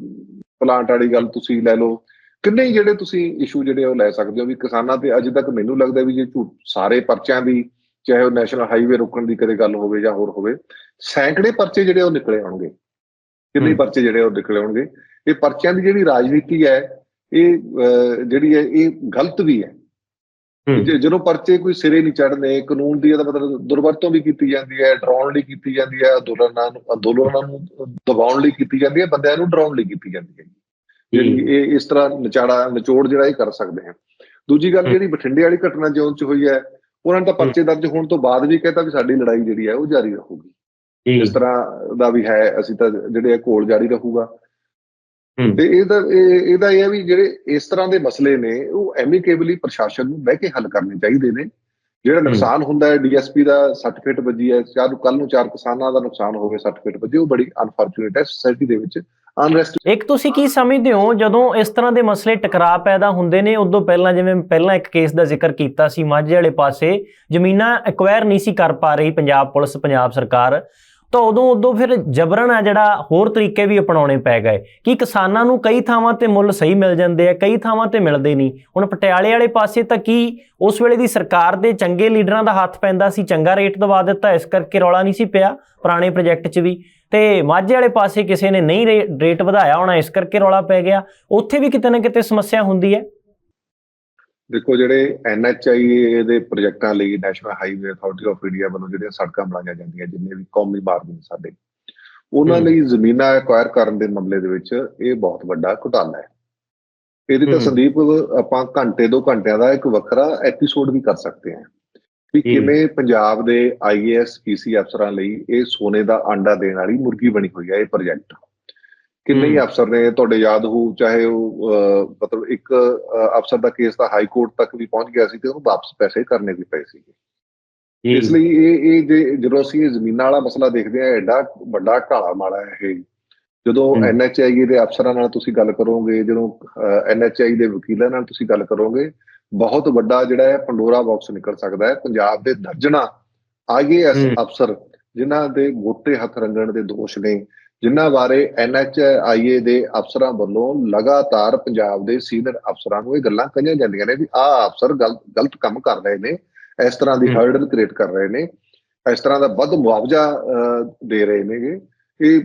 ਪਲਾਂਟ ਵਾਲੀ ਗੱਲ ਤੁਸੀਂ ਲੈ ਲਓ। ਕਿੰਨੇ ਜਿਹੜੇ ਤੁਸੀਂ ਇਸ਼ੂ ਜਿਹੜੇ ਉਹ ਲੈ ਸਕਦੇ ਹੋ ਵੀ ਕਿਸਾਨਾਂ ਤੇ ਅਜੇ ਤੱਕ ਮੈਨੂੰ ਲੱਗਦਾ ਵੀ ਜੇ ਝੂਠ ਸਾਰੇ ਪਰਚਿਆਂ ਦੀ ਚਾਹੇ ਉਹ ਨੈਸ਼ਨਲ ਹਾਈਵੇ ਰੋਕਣ ਦੀ ਕਦੇ ਗੱਲ ਹੋਵੇ ਜਾਂ ਹੋਰ ਹੋਵੇ ਸੈਂਕੜੇ ਪਰਚੇ ਜਿਹੜੇ ਉਹ ਨਿਕਲੇ ਆਉਣਗੇ। ਕਿੰਨੇ। ਪਰਚੇ ਜਿਹੜੇ ਉਹ ਨਿਕਲੇ ਆਉਣਗੇ। ਇਹ ਪਰਚਿਆਂ ਦੀ ਜਿਹੜੀ ਰਾਜਨੀਤੀ ਹੈ ਇਹ ਜਿਹੜੀ ਹੈ ਇਹ ਗਲਤ ਵੀ ਹੈ। ਜਦੋਂ ਪਰਚੇ ਕੋਈ ਸਿਰੇ ਨਹੀਂ ਚੜਨੇ ਕਾਨੂੰਨ ਦੀ ਇਹਦਾ ਮਤਲਬ ਦੁਰਵਰਤੋਂ ਵੀ ਕੀਤੀ ਜਾਂਦੀ ਹੈ ਡਰਾਉਣ ਲਈ ਕੀਤੀ ਜਾਂਦੀ ਹੈ ਅੰਦੋਲਨਾਂ ਨੂੰ ਅੰਦੋਲਨਾਂ ਨੂੰ ਦਬਾਉਣ ਲਈ ਕੀਤੀ ਜਾਂਦੀ ਹੈ ਬੰਦਿਆਂ ਨੂੰ ਡਰਾਉਣ ਲਈ ਕੀਤੀ ਜਾਂਦੀ ਹੈ। ਜਿਹੜੀ ਇਹ ਇਸ ਤਰ੍ਹਾਂ ਨਿਚਾੜਾ ਨਿਚੋੜ ਜਿਹੜਾ ਇਹ ਕਰ ਸਕਦੇ ਆ ਦੂਜੀ ਗੱਲ। ਜਿਹੜੀ ਬਠਿੰਡੇ ਵਾਲੀ ਘਟਨਾ ਜਿਉਂ ਚ ਹੋਈ ਹੈ ਉਹਨਾਂ ਨੇ ਤਾਂ ਪਰਚੇ ਦਰਜ ਹੋਣ ਤੋਂ ਬਾਅਦ ਵੀ ਕਹਿਤਾ ਵੀ ਸਾਡੀ ਲੜਾਈ ਜਿਹੜੀ ਹੈ ਉਹ ਜਾਰੀ ਰਹੂਗੀ। ਇਸ ਤਰ੍ਹਾਂ ਦਾ ਵੀ ਹੈ ਅਸੀਂ ਤਾਂ ਜਿਹੜੇ ਘੋਲ ਜਾਰੀ ਰਹੂਗਾ। ਤੇ ਇਹਦਾ ਇਹ- ਇਹਦਾ ਇਹ ਹੈ ਵੀ ਜਿਹੜੇ ਇਸ ਤਰ੍ਹਾਂ ਦੇ ਮਸਲੇ ਨੇ ਉਹ ਐਮੀਕੇਬਲੀ ਪ੍ਰਸ਼ਾਸਨ ਨੂੰ ਬਹਿ ਕੇ ਹੱਲ ਕਰਨੇ ਚਾਹੀਦੇ ਨੇ। ਜਿਹੜਾ ਨੁਕਸਾਨ ਹੁੰਦਾ ਹੈ ਡੀਐਸਪੀ ਦਾ ਸਰਟੀਫਿਕੇਟ ਵੱਜੀ ਹੈ ਚਾਰ ਕੱਲ ਨੂੰ ਚਾਰ ਕਿਸਾਨਾਂ ਦਾ ਨੁਕਸਾਨ ਹੋਵੇ ਸਰਟੀਫਿਕੇਟ ਵੱਜੇ ਉਹ ਬੜੀ ਅਨਫੋਰਚੂਨੇਟ ਹੈ ਸੋਸਾਇਟੀ ਦੇ ਵਿੱਚ ਅਨਰੈਸਟ ਇੱਕ ਤੁਸੀਂ ਕੀ ਸਮਝਦੇ ਹੋ ਜਦੋਂ ਇਸ ਤਰ੍ਹਾਂ ਦੇ ਮਸਲੇ ਟਕਰਾਅ ਪੈਦਾ ਹੁੰਦੇ ਨੇ ਉਦੋਂ ਪਹਿਲਾਂ ਜਿਵੇਂ ਪਹਿਲਾਂ ਇੱਕ ਕੇਸ ਦਾ ਜ਼ਿਕਰ ਕੀਤਾ ਸੀ ਮਾਝੇ ਵਾਲੇ ਪਾਸੇ ਜ਼ਮੀਨਾਂ ਐਕਵਾਇਰ ਨਹੀਂ ਸੀ ਕਰ ਪਾ ਰਹੀ ਪੰਜਾਬ ਪੁਲਿਸ ਪੰਜਾਬ ਸਰਕਾਰ। ਤਾਂ ਉਦੋਂ ਉਦੋਂ ਫਿਰ ਜਬਰਨ ਆ ਜਿਹੜਾ ਹੋਰ ਤਰੀਕੇ ਵੀ ਅਪਣਾਉਣੇ ਪੈ ਗਏ ਕਿ ਕਿਸਾਨਾਂ ਨੂੰ ਕਈ ਥਾਵਾਂ ਤੇ ਮੁੱਲ ਸਹੀ ਮਿਲ ਜਾਂਦੇ ਆ, ਕਈ ਥਾਵਾਂ ਤੇ ਮਿਲਦੇ ਨਹੀਂ। ਹੁਣ ਪਟਿਆਲੇ ਵਾਲੇ ਪਾਸੇ ਤਾਂ ਕੀ ਉਸ ਵੇਲੇ ਦੀ ਸਰਕਾਰ ਦੇ ਚੰਗੇ ਲੀਡਰਾਂ ਦਾ ਹੱਥ ਪੈਂਦਾ ਸੀ, ਚੰਗਾ ਰੇਟ ਦਵਾ ਦਿੱਤਾ, ਇਸ ਕਰਕੇ ਰੌਲਾ ਨਹੀਂ ਸੀ ਪਿਆ ਪੁਰਾਣੇ ਪ੍ਰੋਜੈਕਟ 'ਚ ਵੀ। ਤੇ ਮਾਝੇ ਵਾਲੇ ਪਾਸੇ ਕਿਸੇ ਨੇ ਨਹੀਂ ਰੇ- ਰੇਟ ਵਧਾਇਆ ਹੋਣਾ, ਇਸ ਕਰਕੇ ਰੌਲਾ ਪੈ ਗਿਆ। ਉੱਥੇ ਵੀ ਕਿਤੇ ਨਾ ਕਿਤੇ ਸਮੱਸਿਆ ਹੁੰਦੀ ਹੈ। ਦੇਖੋ ਜਿਹੜੇ ਐਨਐਚਆਈ ਦੇ ਪ੍ਰੋਜੈਕਟਾਂ ਲਈ national highway authority of India ਵੱਲੋਂ ਜਿਹੜੀਆਂ ਸੜਕਾਂ ਬਣਾਈਆਂ ਜਾਂਦੀਆਂ ਜਿੰਨੇ ਵੀ ਕੌਮੀ ਮਾਰਗ ਨੇ ਸਾਡੇ ਉਹਨਾਂ। ਲਈ ਜ਼ਮੀਨਾਂ ਐਕਵਾਇਰ ਕਰਨ ਦੇ ਮਾਮਲੇ ਦੇ ਵਿੱਚ ਇਹ ਬਹੁਤ ਵੱਡਾ ਘੁਟਾਲਾ ਹੈ ਇਹਦੇ ਤਾਂ। ਸੰਦੀਪ ਆਪਾਂ ਘੰਟੇ ਦੋ ਘੰਟਿਆਂ ਦਾ ਇੱਕ ਵੱਖਰਾ ਐਪੀਸੋਡ ਵੀ ਕਰ ਸਕਦੇ ਹਾਂ ਕਿ। ਕਿਵੇਂ ਪੰਜਾਬ ਦੇ ਆਈਏਐਸ ਪੀਸੀ ਅਫਸਰਾਂ ਲਈ ਇਹ ਸੋਨੇ ਦਾ ਆਂਡਾ ਦੇਣ ਵਾਲੀ ਮੁਰਗੀ ਬਣੀ ਹੋਈ ਹੈ ਇਹ ਪ੍ਰੋਜੈਕਟ ਕਿੰਨੇ ਹੀ। ਅਫਸਰ ਨੇ ਤੁਹਾਡੇ ਯਾਦ ਹੋ ਚਾਹੇ ਉਹ ਮਤਲਬ ਇੱਕ ਅਫਸਰ ਦਾ ਕੇਸ ਤਾਂ ਹਾਈ ਕੋਰਟ ਤੱਕ ਵੀ ਪਹੁੰਚ ਗਿਆ ਸੀ ਤੇ ਉਹਨੂੰ ਵਾਪਸ ਪੈਸੇ ਕਰਨੇ ਵੀ ਪਏ ਸੀ ਇਸ ਲਈ ਇਹ ਇਹ ਜੇ- ਜਦੋਂ ਅਸੀਂ ਇਹ ਜ਼ਮੀਨਾਂ ਵਾਲਾ ਮਸਲਾ ਦੇਖਦੇ ਆ ਐਡਾ ਵੱਡਾ ਘਾਲਾ ਮਾਲਾ ਹੈ ਇਹ ਜਦੋਂ। ਐਨਐਚਆਈ ਦੇ ਅਫਸਰਾਂ ਨਾਲ ਤੁਸੀਂ ਗੱਲ ਕਰੋਗੇ ਜਦੋਂ ਐਨਐਚਆਈ ਦੇ ਵਕੀਲਾਂ ਨਾਲ ਤੁਸੀਂ ਗੱਲ ਕਰੋਗੇ ਬਹੁਤ ਵੱਡਾ ਜਿਹੜਾ ਹੈ ਪੰਡੋਰਾ ਬਾਕਸ ਨਿਕਲ ਸਕਦਾ ਹੈ ਪੰਜਾਬ ਦੇ ਦਰਜਣਾ ਆਈਏਐਸ। ਅਫਸਰ ਜਿਨ੍ਹਾਂ ਦੇ ਮੋਟੇ ਹੱਥ ਰੰਗਣ ਦੇ ਦੋਸ਼ ਨੇ ਜਿਨ੍ਹਾਂ ਬਾਰੇ ਐਨਐਚਆਈਏ ਦੇ ਅਫਸਰਾਂ ਵੱਲੋਂ ਲਗਾਤਾਰ ਪੰਜਾਬ ਦੇ ਸੀਨੀਅਰ ਅਫਸਰਾਂ ਨੂੰ ਇਹ ਗੱਲਾਂ ਕਹੀਆਂ ਜਾਂਦੀਆਂ ਨੇ ਵੀ ਆਹ ਅਫਸਰ ਗਲਤ ਗਲਤ ਕੰਮ ਕਰ ਰਹੇ ਨੇ ਇਸ ਤਰ੍ਹਾਂ ਦੀ। ਹਰਡਲ ਕ੍ਰੀਏਟ ਕਰ ਰਹੇ ਨੇ ਇਸ ਤਰ੍ਹਾਂ ਦਾ ਵੱਧ ਮੁਆਵਜ਼ਾ ਦੇ ਰਹੇ ਨੇਗੇ ਇਹ।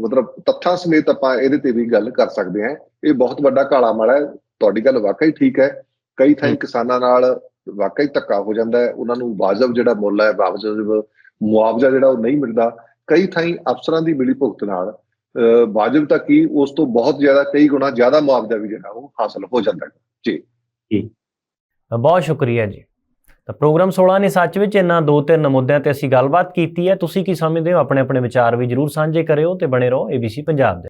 ਮਤਲਬ ਤੱਥਾਂ ਸਮੇਤ ਆਪਾਂ ਇਹਦੇ ਤੇ ਵੀ ਗੱਲ ਕਰ ਸਕਦੇ ਹਾਂ। ਇਹ ਬਹੁਤ ਵੱਡਾ ਕਾਲਾ ਮਾੜਾ ਹੈ। ਤੁਹਾਡੀ ਗੱਲ ਵਾਕਈ ਠੀਕ ਹੈ। ਕਈ ਹਮ। ਕਿਸਾਨਾਂ ਨਾਲ ਵਾਕਈ ਧੱਕਾ ਹੋ ਜਾਂਦਾ ਹੈ। ਉਹਨਾਂ ਨੂੰ ਵਾਜਬ ਜਿਹੜਾ ਮੁੱਲ ਹੈ ਵਾਜਬ ਮੁਆਵਜ਼ਾ ਜਿਹੜਾ ਉਹ ਨਹੀਂ ਮਿਲਦਾ। ਕਈ ਥਾਈਂ ਅਫਸਰਾਂ ਦੀ ਮਿਲੀ ਭੁਗਤ ਨਾਲ ਵਾਜਬ ਤਾਂ ਕੀ, ਉਸ ਤੋਂ ਬਹੁਤ ਜ਼ਿਆਦਾ, ਕਈ ਗੁਣਾ ਜ਼ਿਆਦਾ ਮੁਆਵਜ਼ਾ ਵੀ ਜਿਹੜਾ, ਉਹ ਹਾਸਲ ਹੋ ਜਾਂਦਾ ਹੈ। ਬਹੁਤ ਸ਼ੁਕਰੀਆ ਜੀ। ਤਾਂ ਪ੍ਰੋਗਰਾਮ 16 ਨੇ ਸੱਚ ਵਿੱਚ ਇਹਨਾਂ ਦੋ ਤਿੰਨ ਮੁੱਦਿਆਂ ਤੇ ਅਸੀਂ ਗੱਲਬਾਤ ਕੀਤੀ ਹੈ। ਤੁਸੀਂ ਕੀ ਸਮਝਦੇ ਹੋ? ਆਪਣੇ ਆਪਣੇ ਵਿਚਾਰ ਵੀ ਜਰੂਰ ਸਾਂਝੇ ਕਰਿਓ ਤੇ ਬਣੇ ਰਹੋ ABC ਪੰਜਾਬ ਦੇ।